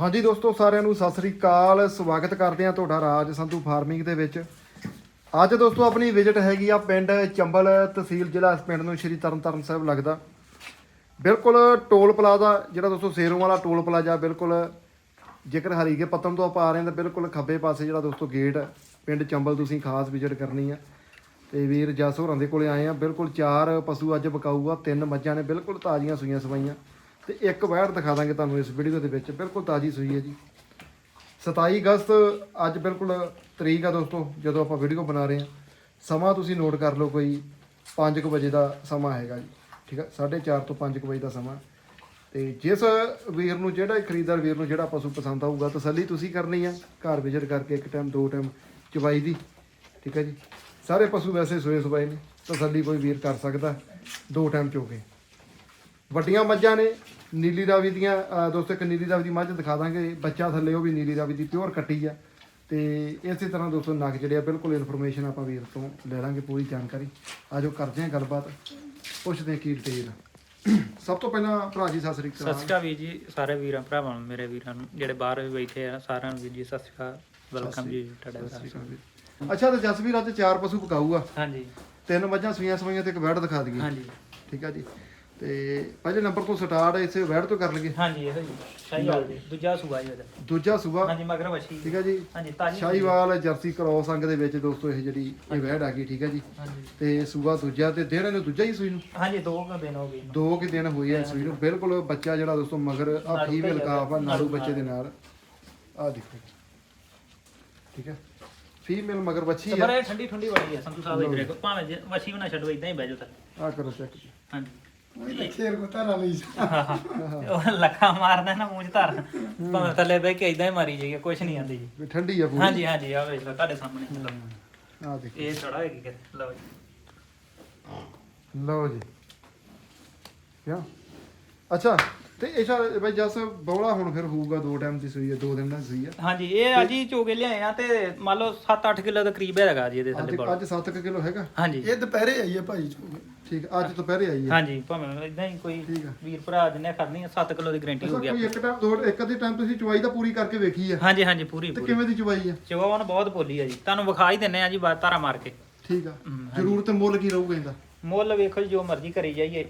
ਹਾਂਜੀ ਦੋਸਤੋ ਸਾਰਿਆਂ ਨੂੰ ਸਤਿ ਸ੍ਰੀ ਅਕਾਲ। ਸਵਾਗਤ ਕਰਦੇ ਹਾਂ ਤੁਹਾਡਾ ਰਾਜ ਸੰਧੂ ਫਾਰਮਿੰਗ ਦੇ ਵਿੱਚ। ਅੱਜ ਦੋਸਤੋ ਆਪਣੀ ਵਿਜ਼ਿਟ ਹੈਗੀ ਆ ਪਿੰਡ ਚੰਬਲ ਤਹਿਸੀਲ ਜ਼ਿਲ੍ਹਾ ਇਸ ਪਿੰਡ ਨੂੰ ਸ਼੍ਰੀ ਤਰਨਤਾਰਨ ਸਾਹਿਬ ਲੱਗਦਾ। ਬਿਲਕੁਲ ਟੋਲ ਪਲਾਜ਼ਾ ਜਿਹੜਾ ਦੋਸਤੋ ਸੇਰੋਂ ਵਾਲਾ ਟੋਲ ਪਲਾਜ਼ਾ ਬਿਲਕੁਲ ਜੇਕਰ ਹਰੀਕੇ ਪੱਤਨ ਤੋਂ ਆਪਾਂ ਆ ਰਹੇ ਹਾਂ ਤਾਂ ਬਿਲਕੁਲ ਖੱਬੇ ਪਾਸੇ ਜਿਹੜਾ ਦੋਸਤੋ ਗੇਟ ਹੈ, ਪਿੰਡ ਚੰਬਲ ਤੁਸੀਂ ਖਾਸ ਵਿਜ਼ਿਟ ਕਰਨੀ ਆ। ਤੇ ਵੀਰ ਜਸ ਹੋਰਾਂ ਦੇ ਕੋਲੇ ਆਏ ਆ ਬਿਲਕੁਲ ਚਾਰ ਪਸ਼ੂ ਅੱਜ ਬਕਾਊਗਾ ਤਿੰਨ ਮੱਝਾਂ ਨੇ ਬਿਲਕੁਲ ਤਾਜ਼ੀਆਂ ਸੂਈਆਂ ਸਵਾਈਆਂ। ਤੇ ਇੱਕ ਵੈੜ ਦਿਖਾ ਦਾਂਗੇ ਤੁਹਾਨੂੰ ਇਸ ਵੀਡੀਓ ਦੇ ਵਿੱਚ। ਬਿਲਕੁਲ ਤਾਜ਼ੀ ਸੂਈ ਹੈ ਜੀ। 27 ਅਗਸਤ, ਅੱਜ ਬਿਲਕੁਲ ਤਰੀਕ ਆ ਦੋਸਤੋ, ਜਦੋਂ ਆਪਾਂ ਵੀਡੀਓ ਬਣਾ ਰਹੇ ਹਾਂ। ਸਮਾਂ ਤੁਸੀਂ ਨੋਟ ਕਰ ਲਓ ਕੋਈ 5:00 ਵਜੇ ਦਾ ਸਮਾਂ ਹੈਗਾ ਜੀ। ਠੀਕ ਆ? 4:30 ਤੋਂ 5:00 ਵਜੇ ਦਾ ਸਮਾਂ। ਤੇ ਜਿਸ ਵੀਰ ਨੂੰ ਜਿਹੜਾ ਖਰੀਦਦਾਰ ਵੀਰ ਨੂੰ ਜਿਹੜਾ ਪਸ਼ੂ ਪਸੰਦ ਆਊਗਾ, ਤਸੱਲੀ ਤੁਸੀਂ ਕਰਨੀ ਆ। ਘਰ ਵਿਜ਼ਿਟ ਕਰਕੇ ਇੱਕ ਟਾਈਮ ਦੋ ਟਾਈਮ ਚਵਾਈ ਦੀ। ਠੀਕ ਹੈ ਜੀ? ਸਾਰੇ ਪਸ਼ੂ ਵੈਸੇ ਸੋਏ ਸਵਾਏ ਨੇ। ਤਸੱਲੀ ਕੋਈ ਵੀਰ ਕਰ ਸਕਦਾ। ਦੋ ਟਾਈਮ ਚੋਕੇ ਵੱਡੀਆਂ ਮੱਝਾਂ ਨੇ ਨੀਲੀ ਰਾਵੀ ਦੀਆਂ ਦੋਸਤੋ ਇੱਕ ਨੀਲੀ ਰਾਵੀ ਦੀ ਮੱਝ ਦਿਖਾ ਦਾਂਗੇ ਬੱਚਾ ਥੱਲੇ ਉਹ ਵੀ ਨੀਲੀ ਰਾਵੀ ਦੀ ਪਿਓਰ ਕੱਟੀ ਆ। ਤੇ ਇਸੇ ਤਰ੍ਹਾਂ ਦੋਸਤੋ ਨਗ ਜਿਹੜੇ ਆ ਬਿਲਕੁਲ ਇਨਫੋਰਮੇਸ਼ਨ ਆਪਾਂ ਵੀਰ ਤੋਂ ਲੈ ਲਾਂਗੇ ਪੂਰੀ ਜਾਣਕਾਰੀ। ਆਜੋ ਕਰਦੇ ਹਾਂ ਗੱਲਬਾਤ। ਪੁੱਛਦੇ ਹਾਂ ਕੀ ਡਿਟੇਲ ਸਭ ਤੋਂ ਪਹਿਲਾਂ ਭਰਾ ਜੀ ਸਤਿ ਸ੍ਰੀ ਸਤਿ ਸ਼੍ਰੀ ਅਕਾਲ ਵੀਰ ਜੀ ਸਾਰੇ ਵੀਰਾਂ ਭਰਾਵਾਂ ਨੂੰ ਮੇਰੇ ਵੀਰਾਂ ਨੂੰ ਜਿਹੜੇ ਬਾਹਰ ਵੀ ਬੈਠੇ ਆ ਸਾਰਿਆਂ ਨੂੰ ਵੀਰ ਜੀ ਸਤਿ ਸ਼੍ਰੀ ਅਕਾਲ। ਵੈਲਕਮ ਜੀ ਤੁਹਾਡਾ ਵੀਰਾਂ। ਅੱਛਾ ਤੇ ਜਸਵੀਰ ਅੱਜ ਚਾਰ ਪਸ਼ੂ ਪਕਾਊਗਾ। ਹਾਂਜੀ। ਤਿੰਨ ਮੱਝਾਂ ਸੂਈਆਂ ਸਵਾਈਆਂ ਤੇ ਇੱਕ ਵੈੜ ਦਿਖਾ ਦਈਏ। ਹਾਂਜੀ। ਠੀਕ ਆ ਜੀ। ਤੇ ਪਹਿਲੇ ਨੰਬਰ ਤੋਂ ਸਟਾਰਟ ਇਸੇ ਵੈੜ ਤੋਂ ਕਰ ਲਈਏ। ਹਾਂਜੀ ਇਹੋ ਜੀ। ਸ਼ਾਹੀਵਾਲ ਜੀ ਦੂਜਾ ਸੂਆ ਜੀ ਉਹਦਾ। ਦੂਜਾ ਸੂਬਾ। ਹਾਂਜੀ ਮਗਰ ਵਸ਼ੀ ਠੀਕ ਆ ਜੀ। ਹਾਂਜੀ ਤਾਜੀ ਸ਼ਾਹੀਵਾਲ ਜਰਸੀ ਕ੍ਰੋਸ ਅੰਗ ਦੇ ਵਿੱਚ ਦੋਸਤੋ ਇਹ ਜਿਹੜੀ ਇਹ ਵੈੜ ਆ ਗਈ ਠੀਕ ਹੈ ਜੀ। ਹਾਂਜੀ। ਤੇ ਸੂਬਾ ਦੂਜਾ ਤੇ ਦੇਰ ਨੂੰ ਦੂਜਾ ਹੀ ਸੂਈ ਨੂੰ। ਹਾਂਜੀ ਦੋ ਕੁ ਦਿਨ ਹੋ ਗਏ। ਦੋ ਕਿ ਦਿਨ ਹੋਏ ਆ ਸੂਈ ਨੂੰ। ਬਿਲਕੁਲ ਬੱਚਾ ਜਿਹੜਾ ਦੋਸਤੋ ਮਗਰ ਆ ਨਾੜੂ ਫੀਮੇਲ ਭੇਜਿਆ ਕਾਫ ਆ ਨਾੜੂ ਨਾੜੂ ਬੱਚੇ ਦੇ ਨਾਲ। ਆ ਦੇਖੋ ਠੀਕ ਹੈ। ਫੀਮੇਲ ਮਗਰ ਬੱਚੀ ਪਰ ਆ। ਇਹ ਠੰਡੀ ਠੰਡੀ ਬੜੀ ਹੈ ਸੰਤੂ ਸਾਹਿਬ ਇਧਰੇ ਕੋ ਭਾਵੇਂ ਜੇ ਵਸ਼ੀ ਵੀ ਨਾ ਛੱਡੋ ਇਦਾਂ ਹੀ ਬਹਿ ਜਾਓ ਥੱਲੇ ਆ ਕਰੋ ਚੈੱਕ ਹਾਂਜੀ। ਉਹੀ ਤਾਂ ਖੇਰ ਕੋ ਤਾਰਾ ਲਈ ਉਹ ਲੱਖਾਂ ਮਾਰਦਾ ਨਾ ਮੂੰਹ 'ਚ ਧਰ। ਭਾਵੇਂ ਥੱਲੇ ਬਹਿ ਕੇ ਇਦਾਂ ਹੀ ਮਾਰੀ ਜਾਈਏ ਕੁਛ ਨਹੀਂ ਆਂਦੀ ਜੀ। ਵੀ ਠੰਡੀ ਆ ਪੂਰੀ। ਹਾਂਜੀ ਹਾਂਜੀ ਆ ਵੇਖ ਲਓ ਤੁਹਾਡੇ ਸਾਹਮਣੇ ਲਓ। ਆ ਦੇਖੋ। ਇਹ ਥੋੜਾ ਹੈਗੀ ਕਿ ਲਓ ਜੀ। ਲਓ ਜੀ। ਕਿਆ? ਅੱਛਾ ਤੇ ਇਹ ਸ਼ਾ ਬਈ ਜਸ ਬੌਲਾ ਹੁਣ ਫਿਰ ਹੋਊਗਾ ਦੋ ਟਾਈਮ ਦੀ ਸੂਈ ਹੈ ਦੋ ਦਿਨ ਦਾ ਸੂਈ ਹੈ। ਹਾਂਜੀ ਇਹ ਅੱਜ ਹੀ ਚੋਗੇ ਲਿਆਏ ਆ ਤੇ ਮੰਨ ਲਓ 7-8 ਕਿਲੋ ਦਾ ਕਰੀਬ ਹੈਗਾ ਜੀ ਇਹਦੇ ਥੱਲੇ ਅੱਜ ਬੋਲ। ਅੱਜ 7 ਕਿਲੋ ਹੈਗਾ। ਹਾਂਜੀ। ਇਹ ਦੁਪਹਿਰੇ ਆਈ ਹੈ ਭਾਈ ਚੋਗੇ ਠੀਕ ਹੈ, ਅੱਜ ਦੁਪਹਿਰੇ ਆਈ ਹੈ। ਹਾਂਜੀ ਭਾਵੇਂ ਇਦਾਂ ਹੀ ਕੋਈ ਆ। ਵੀਰ ਭਰਾ ਜਿਹਨੇ ਕਰਨੀ ਆ 7 ਕਿਲੋ ਦੀ ਗਾਰੰਟੀ ਹੋ ਗਿਆ ਕੋਈ ਇੱਕ ਟਾਈਮ ਦੋ ਇੱਕ ਅੱਧੇ ਟਾਈਮ ਤੁਸੀਂ ਚਵਾਈ ਤਾਂ ਪੂਰੀ ਕਰਕੇ ਵੇਖੀ ਹੈ ਹਾਂਜੀ ਹਾਂਜੀ ਪੂਰੀ ਤੇ ਪੂਰੀ। ਕਿਵੇਂ ਦੀ ਚਵਾਈ ਹੈ ਚਵਾਉਣ ਬਹੁਤ ਬੋਲੀ ਆ ਜੀ। ਤੁਹਾਨੂੰ ਵਿਖਾ ਹੀ ਦਿੰਨੇ ਆ ਜੀ ਬਾਤ ਧਾਰਾ ਮਾਰ ਕੇ। ਠੀਕ ਆ। ਜ਼ਰੂਰ ਤੇ ਮੁੱਲ ਕੀ ਰਹੂਗਾ ਇਹਦਾ? ਮੁੱਲ ਵੇਖੋ ਜੀ ਜੋ ਮਰਜ਼ੀ ਕਰੀ ਜਾਈਏ।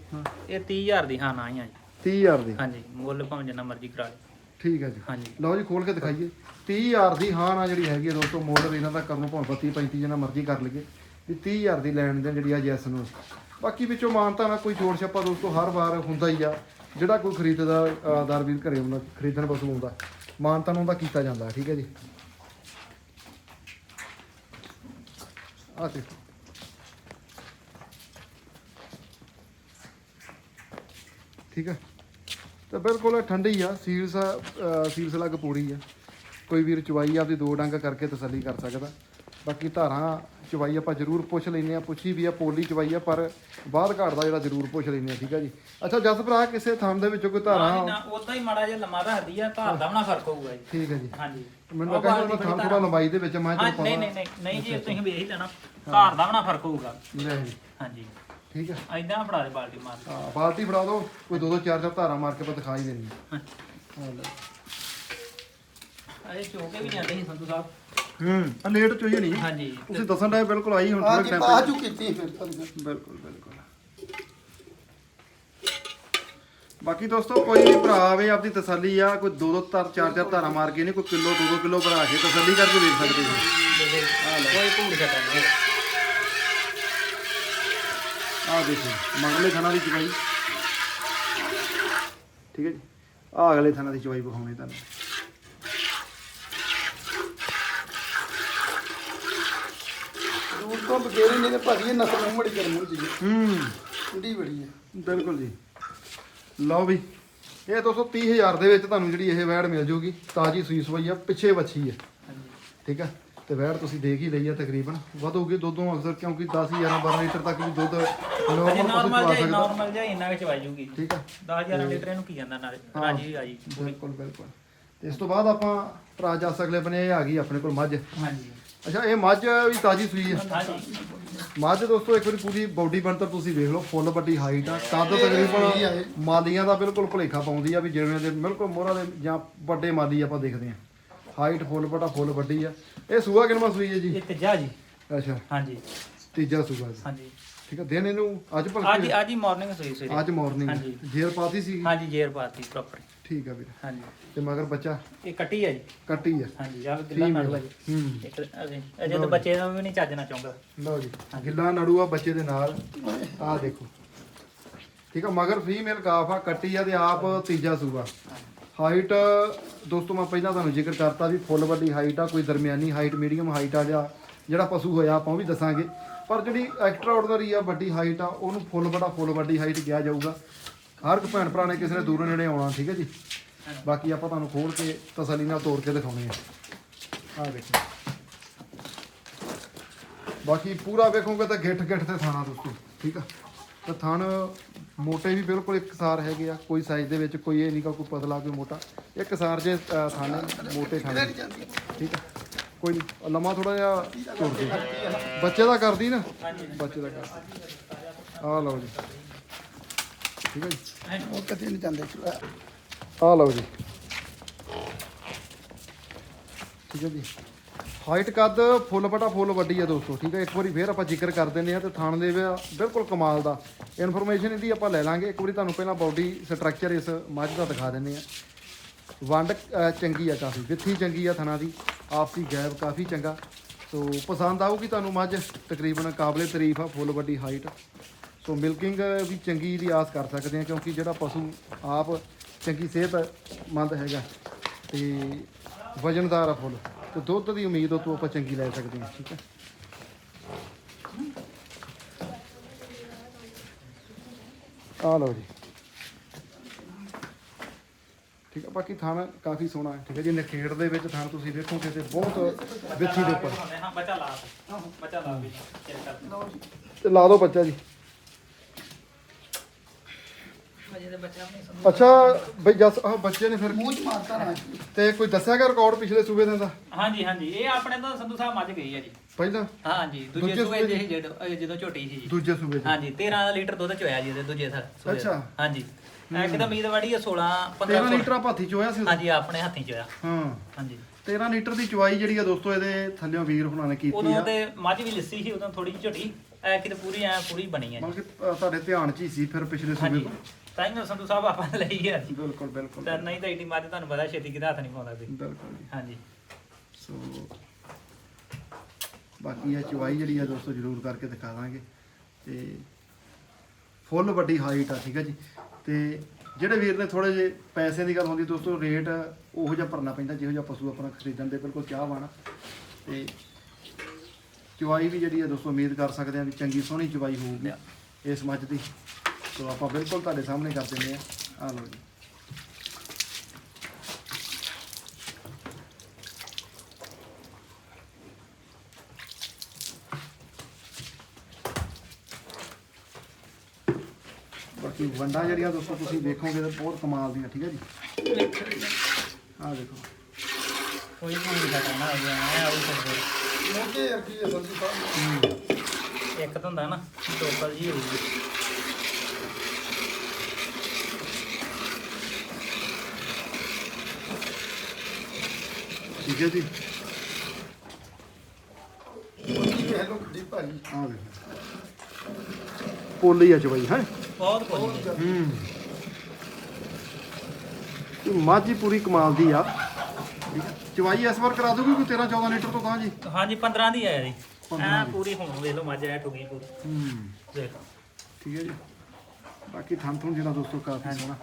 ਇਹ 30000 ਦੀ ਹਾਂ ਨਾ ਹੀ ਆ ਜੀ। 30000 ਦੀ। ਹਾਂਜੀ ਮੁੱਲ ਭਾਵੇਂ ਜਿੰਨਾ ਮਰਜ਼ੀ ਕਰਾ ਲਓ। ਠੀਕ ਹੈ ਜੀ। ਹਾਂਜੀ। ਲਓ ਜੀ ਖੋਲ ਕੇ ਦਿਖਾਈਏ। 30000 ਦੀ ਹਾਂ ਨਾ ਜਿਹੜੀ ਹੈਗੀ ਹੈ ਦੋਸਤੋ ਮੁੱਲ ਇਹਨਾਂ ਦਾ ਕਰਨੋਂ ਭਾਵੇਂ 32 35 ਜਿੰਨਾ ਮਰਜ਼ੀ ਕਰ ਲਈਏ। ਵੀ 30000 ਦੀ ਲੈਣ ਦੇ ਜਿਹੜੀ ਆ ਜੈਸ ਨੂੰ। ਬਾਕੀ ਵਿੱਚੋਂ ਮਾਨਤਾ ਨਾ ਕੋਈ ਛੋੜ ਛੱਪਾ ਦੋਸਤੋ ਹਰ ਵਾਰ ਹੁੰਦਾ ਹੀ ਆ। ਜਿਹੜਾ ਕੋਈ ਖਰੀਦਦਾ ਅ, ਦਰ ਵੀਰ ਘਰੇ ਹੁੰਦਾ ਖਰੀਦਣ ਪਸ਼ੂ ਆਉਂਦਾ ਮਾਨਤਾ ਨੂੰ ਉਹਦਾ ਕੀਤਾ ਜਾਂਦਾ ਠੀਕ ਹੈ ਜੀ। ਆ ਠੀਕ ਹੈ। ਤਾਂ ਬਿਲਕੁਲ ਠੰਡੀ ਆ ਸੀਲਸ ਆ, ਸੀਲਸ ਲੱਗ ਪੂਰੀ ਆ। ਕੋਈ ਵੀਰ ਚਵਾਈ ਆਪਦੀ ਦੋ ਡੰਗ ਕਰਕੇ ਤਸੱਲੀ ਕਰ ਸਕਦਾ। ਬਾਕੀ ਧਾਰਾਂ ਚਵਾਈ ਆਪਾਂ ਜ਼ਰੂਰ ਪੁੱਛ ਲੈਨੇ ਆ ਪੁੱਛੀ ਵੀ ਆ ਪੋਲੀ ਚਵਾਈ ਆ ਪਰ ਬਾਅਦ ਘਾਟ ਦਾ ਜਿਹੜਾ ਜ਼ਰੂਰ ਪੁੱਛ ਲੈਨੇ ਆ ਠੀਕ ਆ ਜੀ? ਅੱਛਾ ਜਸ ਭਰਾ ਕਿਸੇ ਥਾਂ ਦੇ ਵਿੱਚੋਂ ਕੋਈ ਧਾਰਾਂ? ਨਾ ਉਦਾਂ ਹੀ ਮਾੜਾ ਜਿਹਾ ਲੰਮਾ ਰੱਖਦੀ ਆ ਧਾਰ ਦਾ ਨਾ ਫ਼ਰਕ ਹੋਊਗਾ ਜੀ। ਠੀਕ ਹੈ ਜੀ। ਹਾਂਜੀ। ਮੈਨੂੰ ਲੱਗਾ ਕਿ ਥਾਂ ਥੋੜਾ ਲੰਬਾਈ ਦੇ ਵਿੱਚ ਮੈਂ ਨਹੀਂ ਨਹੀਂ ਨਹੀਂ ਨਹੀਂ ਜੀ ਤੁਸੀਂ ਵੇਖ ਹੀ ਲੈਣਾ। ਧਾਰ ਦਾ ਨਾ ਫ਼ਰਕ ਹੋਊਗਾ। ਜੀ। ਹਾਂਜੀ। ਠੀਕ ਹੈ ਐਦਾਂ ਫੜਾ ਦੇ ਬਾਲਟੀ ਮਾਰ ਕੇ। ਹਾਂ ਬਾਲਟੀ ਫੜਾ ਦਿਓ ਕੋਈ ਦੋ ਦੋ ਚਾਰ ਚਾਰ ਧਾਰਾਂ ਮਾਰ ਕੇ ਆਪਾਂ ਦਿਖਾ ਹੀ ਦੇਣੀ ਆ। ਹਾਂ। ਲੈ। ਇਹ ਚੋਕੇ ਵੀ ਜਾਂਦੇ ਸੀ ਸੰਧੂ ਸਾਹਿਬ। ਹੂੰ ਆ ਲੇਟ ਚੋਈ ਨਹੀਂ ਹਾਂਜੀ। ਤੁਸੀਂ ਦੱਸਣ ਦਾ ਬਿਲਕੁਲ ਆਈ ਹੁਣ ਆ ਥੋੜਾ ਜੀ ਟਾਈਮ ਬਾਜੂ ਕੀਤੀ ਫਿਰ ਤੁਹਾਨੂੰ। ਬਿਲਕੁਲ ਬਿਲਕੁਲ। ਬਾਕੀ ਦੋਸਤੋ ਕੋਈ ਵੀ ਭਰਾ ਆਵੇ ਆਪਦੀ ਤਸੱਲੀ ਆ ਕੋਈ ਦੋ ਦੋ ਧਾਰ ਚਾਰ ਚਾਰ ਧਾਰਾਂ ਮਾਰ ਕੇ ਨਹੀਂ ਕੋਈ ਕਿਲੋ ਦੋ ਦੋ ਕਿਲੋ ਭਰਾ ਕੇ ਤਸੱਲੀ ਕਰਕੇ ਵੇਚ ਸਕਦੇ ਜੀ ਕੋਈ ਭੂੜ ਛੱਡਣ ਨਹੀਂ। ਆਹ ਦੇਖੋ ਮਗਲੇ ਥਾਣਾ ਦੀ ਚਵਾਈ ਠੀਕ ਹੈ ਜੀ? ਆਹ ਅਗਲੇ ਥਾਣਾ ਦੀ ਚਵਾਈ ਵਿਖਾਉਣੀ ਤੁਹਾਨੂੰ। ਦੂਰ ਤੋਂ ਬਗੇਰੇ ਨਹੀਂ ਤੇ ਭਾਜੀ ਨਸਲ ਨੂੰ ਬੜੀ ਗਰਮ ਹੁੰਦੀ ਹੈ। ਹੂੰ। ਠੰਡੀ ਬੜੀ ਹੈ। ਬਿਲਕੁਲ ਜੀ। ਲਓ ਵੀ ਇਹ ਦੋਸਤੋ 30000 ਦੇ ਵਿੱਚ ਤੁਹਾਨੂੰ ਜਿਹੜੀ ਇਹ ਵੈੜ ਮਿਲ ਜੂਗੀ ਤਾਜੀ ਸੂਈ ਸਵਾਈ ਆ ਪਿੱਛੇ ਵੱਛੀ ਆ ਠੀਕ ਆ? ਤੇ ਵੈੜ ਤੁਸੀਂ ਦੇਖ ਹੀ ਲਈ ਆ ਤਕਰੀਬਨ। ਵਧੂਗੀ ਦੁੱਧੋਂ ਅਕਸਰ ਕਿਉਂਕਿ 10 11 12 ਲੀਟਰ ਤੱਕ ਵੀ ਦੁੱਧ ਨੋਰਮਲ ਨਾਰਮਲ ਪਸ਼ੂ ਚਵਾ ਜਿਹਾ ਸਕਦਾ। ਨਾਰਮਲ ਜਿਹਾ ਇੰਨਾ ਵਿੱਚ ਵਾਈ ਜੂਗੀ। ਠੀਕ ਆ। 10000 ਲੀਟਰ ਇਹਨੂੰ ਕੀ ਜਾਂਦਾ ਨਾਲ ਹਾਂ। ਰਾਜੀ ਆ ਜੀ ਬਿਲਕੁਲ ਬਿਲਕੁਲ। ਤੇ ਇਸ ਤੋਂ ਬਾਅਦ ਆਪਾਂ ਭਰਾ ਜੱਸ ਅਗਲੇ ਬਨੇ ਇਹ ਆ ਗਈ ਆਪਣੇ ਕੋਲ ਮੱਝ। ਹਾਂਜੀ। ਅੱਛਾ ਇਹ ਮੱਝ ਵੀ ਤਾਜੀ ਸੂਈ ਹੈ ਹਾਂਜੀ। ਮੱਝ ਦੋਸਤੋ ਇੱਕ ਵਾਰੀ ਪੂਰੀ ਬਾਡੀ ਬਣਤਰ ਤੁਸੀਂ ਵੇਖ ਲਓ ਫੁੱਲ ਵੱਡੀ ਹਾਈਟ ਆ। ਕੱਦ ਤਕਰੀਬਨ ਮਾਲੀਆਂ ਦਾ ਬਿਲਕੁਲ ਭੁਲੇਖਾ ਪਾਉਂਦੀ ਆ ਵੀ ਜਿਵੇਂ ਦੇ ਬਿਲਕੁਲ ਮੋਹਰਾਂ ਦੇ ਜਾਂ ਵੱਡੇ ਮਾਲੀ ਆਪਾਂ ਦੇਖਦੇ ਆ। ਹਾਈਟ ਫੁੱਲ ਵੱਡਾ ਫੁੱਲ ਵੱਡੀ ਆ। ਇਹ ਸੂਆ ਕਿੰਨਵਾਂ ਸੂਈ ਹੈ ਜੀ? ਇਹ ਤੀਜਾ ਜੀ। ਅੱਛਾ। ਹਾਂਜੀ। ਤੀਜਾ ਸੂਆ ਜੀ। ਹਾਂਜੀ। ਠੀਕ ਆ ਦਿਨ ਇਹਨੂੰ ਅੱਜ ਅੱਜ ਭਲਕੇ ਅੱਜ ਹੀ ਮਾਰਨਿੰਗ ਸੋਈ ਸਵੇਰੇ। ਅੱਜ ਮਾਰਨਿੰਗ ਹਾਂਜੀ। ਜੇਰ ਪਾਤੀ ਸੀ? ਹਾਂਜੀ ਜੇਰ ਪਾਤੀ ਪ੍ਰੋਪਰ ਠੀਕ ਆ ਵੀਰ। ਹਾਂਜੀ। ਤੇ ਮਗਰ ਬੱਚਾ? ਇਹ ਕੱਟੀ ਹੈ ਜੀ। ਕੱਟੀ ਆ। ਹਾਂਜੀ ਆਹ ਗਿੱਲਾ। ਨਾੜੂ ਹੈ ਜੀ। ਹੂੰ। ਇੱਕ ਅਜੇ ਅਜੇ ਤਾਂ ਬੱਚੇ ਨੂੰ ਵੀ ਨਹੀਂ ਚੱਜਣਾ ਚਾਹੁੰਦਾ ਲਓ ਜੀ। ਗਿੱਲਾ ਨੜੂਆ ਬੱਚੇ ਦੇ ਨਾਲ। ਆਹ ਦੇਖੋ। ਠੀਕ ਆ ਮਗਰ ਫੀਮੇਲ ਕਾਫ ਆ ਕੱਟੀ ਆ ਤੇ ਆਪ ਤੀਜਾ ਸੂਆ। ਹਾਈਟ ਦੋਸਤੋ ਮੈਂ ਪਹਿਲਾਂ ਤੁਹਾਨੂੰ ਜ਼ਿਕਰ ਕਰਤਾ ਵੀ ਫੁੱਲ ਵੱਡੀ ਹਾਈਟ ਆ, ਕੋਈ ਦਰਮਿਆਨੀ ਹਾਈਟ ਮੀਡੀਅਮ ਹਾਈਟ ਆ ਜਾਂ ਜਿਹੜਾ ਪਸ਼ੂ ਹੋਇਆ ਆਪਾਂ ਉਹ ਵੀ ਦੱਸਾਂਗੇ। ਪਰ ਜਿਹੜੀ ਐਕਸਟਰਾ ਆਰਡੀਨਰੀ ਆ ਵੱਡੀ ਹਾਈਟ ਆ, ਉਹਨੂੰ ਫੁੱਲ ਵੱਡਾ ਫੁੱਲ ਵੱਡੀ ਹਾਈਟ ਕਿਹਾ ਜਾਊਗਾ। ਹਰ ਇੱਕ ਭੈਣ ਭਰਾ ਨੇ ਕਿਸੇ ਨੇ ਦੂਰੋਂ ਨੇੜੇ ਆਉਣਾ, ਠੀਕ ਹੈ ਜੀ? ਬਾਕੀ ਆਪਾਂ ਤੁਹਾਨੂੰ ਖੋਲ ਕੇ ਤਸੱਲੀ ਨਾਲ ਤੋੜ ਕੇ ਦਿਖਾਉਣੇ ਆ। ਆਹ ਦੇਖੋ। ਬਾਕੀ ਪੂਰਾ ਵੇਖੋਗੇ ਤਾਂ ਗਿੱਠ ਗਿੱਠ ਤੇ ਥਾਣਾ ਦੋਸਤੋ, ਠੀਕ ਆ? ਤੇ ਥਣ ਮੋਟੇ ਵੀ ਬਿਲਕੁਲ ਇੱਕਸਾਰ ਹੈਗੇ ਆ ਕੋਈ ਸਾਈਜ਼ ਦੇ ਵਿੱਚ ਕੋਈ ਇਹ ਨਹੀਂ ਕੋਈ ਪਤਲਾ ਕੋਈ ਮੋਟਾ। ਇੱਕਸਾਰ ਜੇ ਅ, ਥਾਣੇ ਮੋਟੇ ਥਾਣੇ ਠੀਕ ਆ? ਕੋਈ ਨਹੀਂ ਲੰਮਾ ਥੋੜਾ ਜਿਹਾ ਝੁਕ ਦੇ ਬੱਚੇ ਦਾ ਕਰਦੀ ਨਾ? ਬੱਚੇ ਦਾ ਕਰ। ਆ ਲਓ ਜੀ। ਠੀਕ ਹੈ ਜੀ? ਉਹ ਕਦੇ ਨਹੀਂ ਜਾਂਦੇ। ਆ ਲਓ ਜੀ। ਠੀਕ ਹੈ ਜੀ? ਹਾਈਟ ਕੱਦ ਫੁੱਲ ਬਟਾ ਫੁੱਲ ਵੱਡੀ ਆ ਦੋਸਤੋ, ਠੀਕ ਹੈ ਇੱਕ ਵਾਰੀ ਫੇਰ ਆਪਾਂ ਜ਼ਿਕਰ ਕਰ ਦਿੰਦੇ ਆ ਤੇ ਥਣ ਦੇ ਵਿਆ ਬਿਲਕੁਲ ਕਮਾਲ ਦਾ। ਇਨਫੋਰਮੇਸ਼ਨ ਇਹਦੀ ਆਪਾਂ ਲੈ ਲਾਂਗੇ। ਇੱਕ ਵਾਰੀ ਤੁਹਾਨੂੰ ਪਹਿਲਾਂ ਬਾਡੀ ਸਟਰਕਚਰ ਇਸ ਮੱਝ ਦਾ ਦਿਖਾ ਦਿੰਦੇ ਆ ਵੰਡ ਚੰਗੀ ਆ ਕਾਫੀ, ਵਿੱਥੀ ਚੰਗੀ ਆ ਥਣਾ ਦੀ। ਆਪਸੀ ਗੈਪ ਕਾਫੀ ਚੰਗਾ। ਸੋ ਪਸੰਦ ਆਊਗੀ ਤੁਹਾਨੂੰ ਮੱਝ, ਤਕਰੀਬਨ ਕਾਬਲੇ ਤਾਰੀਫ ਆ, ਫੁੱਲ ਵੱਡੀ ਹਾਈਟ ਸੋ ਮਿਲਕਿੰਗ ਵੀ ਚੰਗੀ ਦੀ ਆਸ ਕਰ ਸਕਦੇ ਆ ਕਿਉਂਕਿ ਜਿਹੜਾ ਪਸ਼ੂ ਆਪ ਚੰਗੀ ਸਿਹਤਮੰਦ ਹੈਗਾ। ਤੇ ਵਜਨਦਾਰ ਆ ਫੁੱਲ। ਤੇ ਦੁੱਧ ਦੀ ਉਮੀਦ ਉਹ ਤੋਂ ਆਪਾਂ ਚੰਗੀ ਲੈ ਸਕਦੇ ਹਾਂ ਠੀਕ ਹੈ? ਆ ਲਓ ਜੀ। ਠੀਕ ਹੈ ਬਾਕੀ ਥਣ ਕਾਫੀ ਸੋਹਣਾ ਹੈ ਠੀਕ ਹੈ ਜੀ। ਨਖੇੜ ਦੇ ਵਿੱਚ ਥਣ ਤੁਸੀਂ ਵੇਖੋਗੇ ਤੇ ਬਹੁਤ ਵਿੱਥੀ ਦੇ ਉੱਪਰ। ਹਾਂ ਬੱਚਾ ਲਾ ਬੱਚਾ ਲਾ ਵੀ ਚੈੱਕ ਕਰ ਤੇ ਲਾ ਦਿਓ ਬੱਚਾ ਜੀ। ਅਜੇ ਤਾਂ ਬੱਚਾ ਵੀ ਨਹੀਂ ਸੁਣਦਾ ਅੱਛਾ ਬਈ ਜਸ ਆਹ ਬੱਚੇ ਨੇ ਫਿਰ ਮੂੰਹ ਚ ਮਾਰਦਾ ਨਾ ਤੇ ਕੋਈ ਦੱਸਿਆਗਾ ਰਿਕਾਰਡ ਪਿਛਲੇ ਸੂਬੇ ਦਾ ਇਹਦਾ? ਹਾਂਜੀ ਹਾਂਜੀ। ਇਹ ਆਪਣੇ ਤੋਂ ਸੰਧੂ ਸਾਹਿਬ ਮੱਝ ਗਈ ਹੈ ਜੀ। ਪਹਿਲਾਂ? ਹਾਂਜੀ। ਦੂਜੇ ਦੂਜੇ ਸੂਏ ਸੂਏ ਦੇ ਜਦੋਂ ਅਹ ਜਦੋਂ ਝੋਟੀ ਸੀ ਜੀ। ਦੂਜੇ ਸੂਬੇ ਚ? ਹਾਂਜੀ 13 ਲੀਟਰ ਦੁੱਧ ਚੋਇਆ ਜੀ ਇਹਦੇ ਦੂਜੇ ਸਾ- ਸੂਏ ਦਾ। ਅੱਛਾ। ਹਾਂਜੀ। ਇੱਕ ਤਾਂ ਉਮੀਦ ਵਾੜੀ ਹੈ 16 15 13 ਲੀਟਰ ਆਪਾਂ ਹੱਥੀ ਚੋਇਆ ਸੀ ਉਦੋਂ? ਹਾਂਜੀ ਆਪਣੇ ਹੱਥੀਂ ਚੋਇਆ। ਹਾਂ। ਹਾਂਜੀ। 13 ਲੀਟਰ ਦੀ ਚਵਾਈ ਜਿਹੜੀ ਆ ਦੋਸਤੋ ਇਹਦੇ ਥੱਲਿਓਂ ਵੀਰ ਹੁਣਾਂ ਨੇ ਕੀਤੀ ਉਦੋਂ ਆ। ਤੇ ਮੱਝ ਵੀ ਲਿੱਸੀ ਸੀ ਉਦੋਂ ਥੋੜੀ ਜਿਹੀ ਝੋਟੀ। ਐ ਕਿਤੇ ਪੂਰੀ ਐ ਪੂਰੀ ਬਣੀ ਹੈ ਮਤਲਬ ਕਿ ਅ, ਤੁਹਾਡੇ ਧਿਆਨ 'ਚ ਹੀ ਸੀ ਫਿਰ ਪਿਛਲੇ ਸੂਬੇ ਹਾਂਜੀ। ਤੋਂ? ਤਾਂ ਹੀ ਸੰਧੂ ਸਾਹਿਬ ਆਪਾਂ ਨੇ ਲਈ ਹੈ ਜੀ। ਬਿਲਕੁਲ ਬਿਲਕੁਲ। ਤਾਂ ਨਹੀਂ ਤਾਂ ਏਡੀ ਮੱਝ ਤੁਹਾਨੂੰ ਪਤਾ ਛੇਤੀ ਕਿਤੇ ਹੱਥ ਨਹੀਂ ਪਾਉਂਦਾ ਸੀ ਬਿਲਕੁਲ ਜੀ। ਹਾਂਜੀ। ਸੋ ਬਾਕੀ ਇਹ ਚਵਾਈ ਜਿਹੜੀ ਆ ਦੋਸਤੋ ਜ਼ਰੂਰ ਕਰਕੇ ਦਿਖਾ ਦਾਂਗੇ। ਤੇ ਫੁੱਲ ਵੱਡੀ ਹਾਈਟ ਆ ਠੀਕ ਹੈ ਜੀ। ਤੇ ਜਿਹੜੇ ਵੀਰ ਨੇ ਥੋੜੇ ਜੇ ਪੈਸੇ ਦੀ ਗੱਲ ਹੁੰਦੀ ਦੋਸਤੋ ਰੇਟ ਉਹੋ ਜਿਹਾ ਭਰਨਾ ਪੈਂਦਾ ਜਿਹੋ ਜਿਹਾ ਪਸ਼ੂ ਆਪਣਾ ਖਰੀਦਣ ਦੇ ਬਿਲਕੁਲ ਚਾਹਵਾਨ ਆ। ਤੇ ਚਵਾਈ ਵੀ ਜਿਹੜੀ ਆ ਦੋਸਤੋ ਉਮੀਦ ਕਰ ਸਕਦੇ ਆ ਵੀ ਚੰਗੀ ਸੋਹਣੀ ਚਵਾਈ ਹੋਊਗੀ ਇਸ ਮੱਝ ਦੀ। ਸੋ ਆਪਾਂ ਬਿਲਕੁਲ ਤੁਹਾਡੇ ਸਾਹਮਣੇ ਕਰ ਦਿੰਦੇ ਆ ਆ ਲਓ ਜੀ। ਬਾਕੀ ਵੰਡਾਂ ਜਿਹੜੀਆਂ ਦੋਸਤੋ ਤੁਸੀਂ ਵੇਖੋਗੇ ਤਾਂ ਬਹੁਤ ਕਮਾਲ ਦੀਆਂ ਠੀਕ ਹੈ ਜੀ? ਆਹ ਦੇਖੋ। ਕੋਈ ਨਹੀਂ ਸਾਡਾ ਨਾ ਹੋ ਗਿਆ ਐ ਆਉ ਸਕਦੇ ਮੋਟੇ ਅਰਕੀ ਹੈ ਸੰਧੂ ਸਾਹਿਬ ਇੱਕ ਤਾਂ ਹੁੰਦਾ ਨਾ ਟੋਪਲ ਜੀ ਹੋਊਗੀ ਠੀਕ ਹੈ ਜੀ। ਹੈਲੋ ਭਾਜੀ ਦੇਖੋ ਪੋਲੀ ਆ ਚਵਾਈ ਹੈ? ਬਹੁਤ ਕੋਈ ਹੂੰ। ਇਹ ਮੱਝ ਹੀ ਪੂਰੀ ਕਮਾਲ ਦੀ ਆ। ਹੈ। ਚਵਾਈ ਇਸ ਵਾਰ ਕਰਾ ਦੋਗੇ ਕੋਈ 13 14 ਲੀਟਰ ਤੋਂ ਤਾਂ ਜੀ? ਹਾਂਜੀ 15 ਦੀ ਆਇਆ ਜੀ ਐ 15 ਦੀ। ਪੂਰੀ ਹੁਣ ਵੇਖ ਲਓ ਮੱਝ ਐ ਠੁਗੀ ਪੂਰੀ। ਹੂੰ। ਦੇਖ ਠੀਕ ਹੈ ਜੀ। ਬਾਕੀ ਥਣ ਥਣ ਜਿਹੜਾ ਦੋਸਤੋ ਕਾਫੀ ਸੋਹਣਾ।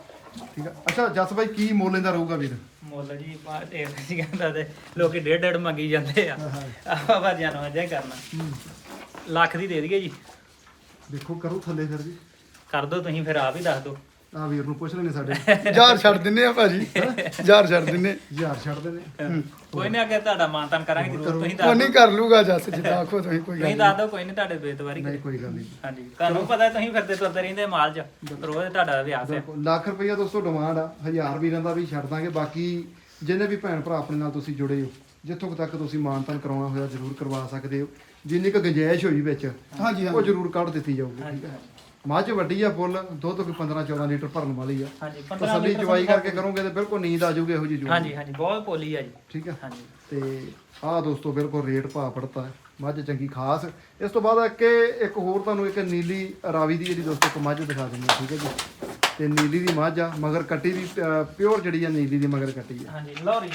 ਠੀਕ ਹੈ ਅੱਛਾ ਜਸ ਬਾਈ ਕੀ ਮੁੱਲ ਇਹਦਾ ਰਹੂਗਾ ਵੀਰ? ਮੁੱਲ ਜੀ ਪਾ ਤੇ ਸੀ ਕਹਿੰਦਾ ਤੇ ਲੋਕੀ ਡੇਢ ਡੇਢ ਮੰਗੀ ਜਾਂਦੇ ਆ। ਆਪਾਂ ਭਾਜਿਆਂ ਨੂੰ ਅਜੇ ਕਰਨਾ। ਲੱਖ ਦੀ ਦੇ ਦਈਏ ਜੀ। ਦੇਖੋ ਕਰੋ ਥੱਲੇ ਫਿਰ ਜੀ ਕਰ ਦਿਓ ਤੁਸੀਂ ਫਿਰ ਆਪ ਹੀ ਦੱਸ ਦਿਓ ਆ ਵੀਰ ਨੂੰ ਪੁੱਛ ਲੈਣੇ ਸਾਡੇ। ਜਾਰ ਛੱਡ ਦਿੰਨੇ ਆ ਭਾਜੀ। ਜਾਰ ਛੱਡ ਦਿੰਨੇ। ਯਾਰ ਛੱਡਦੇ ਨੇ ਕੋਈ ਨਹੀਂ ਅੱਗੇ ਤੁਹਾਡਾ ਮਾਨਤਨ ਕਰਾਂਗੇ ਜਰੂਰ ਤੁਸੀਂ ਦੱਸ ਨਹੀਂ ਕਰ ਲੂਗਾ ਜੱਸ ਜਿੱਦਾਂ ਆਖੋ ਤੁਸੀਂ ਕੋਈ ਗੱਲ ਦੱਸ ਦਿਓ ਕੋਈ ਨਹੀਂ ਤੁਹਾਡੇ ਬੇਤਵਾਰੀ ਨਹੀਂ ਕੋਈ ਗੱਲ ਨਹੀਂ। ਹਾਂਜੀ ਤੁਹਾਨੂੰ ਪਤਾ ਤੁਸੀਂ ਫਿਰਦੇ ਤੁਰਦੇ ਰਹਿੰਦੇ ਮਾਲ 'ਚ। ਰੋਜ਼ ਤੁਹਾਡਾ ਵਿਆਸ ਹੈ। ਲੱਖ ਰੁਪਈਆ ਦੋਸਤੋ ਡਿਮਾਂਡ ਆ ਹਜ਼ਾਰ ਵੀਰਾਂ ਦਾ ਵੀ ਛੱਡ ਦਾਂਗੇ ਬਾਕੀ ਜਿੰਨੇ ਵੀ ਭੈਣ ਭਰਾ ਆਪਣੇ ਨਾਲ ਤੁਸੀਂ ਜੁੜੇ ਹੋ ਜਿੱਥੋਂ ਕੁ ਤੱਕ ਤੁਸੀਂ ਮਾਨਤਨ ਕਰਾਉਣਾ ਹੋਇਆ ਜ਼ਰੂਰ ਕਰਵਾ ਸਕਦੇ ਹੋ। ਜਿੰਨੀ ਕੁ ਗੁੰਜਾਇਸ਼ ਹੋਈ ਵਿੱਚ ਹਾਂਜੀ ਉਹ ਜ਼ਰੂਰ ਕੱਢ ਦਿੱਤੀ ਜਾਊਗੀ ਠੀਕ ਹੈ। ਮੱਝ ਵੱਡੀ ਆ ਫੁੱਲ ਦੁੱਧ ਕੋਈ 15 14 ਲੀਟਰ ਭਰਨ ਵਾਲੀ ਆ। ਹਾਂਜੀ 15 ਤਸੱਲੀ ਲੀਟਰ ਚਵਾਈ ਕਰਕੇ ਕਰੋਗੇ ਤੇ ਬਿਲਕੁਲ ਨੀਂਦ ਆ ਜਾਊਗੀ ਇਹੋ ਜੀ ਜੂ ਹਾਂਜੀ ਹਾਂਜੀ ਬਹੁਤ ਪੋਲੀ ਆ ਜੀ। ਠੀਕ ਹੈ ਹਾਂਜੀ। ਤੇ ਆਹ ਦੋਸਤੋ ਬਿਲਕੁਲ ਰੇਟ ਭਾ ਪੜਤਾ ਹੈ ਮੱਝ ਚੰਗੀ ਖਾਸ। ਇਸ ਤੋਂ ਬਾਅਦ ਅੱਗੇ ਇੱਕ ਹੋਰ ਤੁਹਾਨੂੰ ਇੱਕ ਨੀਲੀ ਰਾਵੀ ਦੀ ਜਿਹੜੀ ਦੋਸਤੋ ਇੱਕ ਮੱਝ ਦਿਖਾ ਦਿੰਦੇ ਹਾਂ ਠੀਕ ਹੈ ਜੀ। ਤੇ ਨੀਲੀ ਦੀ ਮੱਝ ਆ ਮਗਰ ਕੱਟੀ ਦੀ ਪਿਓਰ ਜਿਹੜੀ ਆ ਨੀਲੀ ਦੀ ਮਗਰ ਕੱਟੀ ਆ। ਹਾਂਜੀ ਲੋਰੀ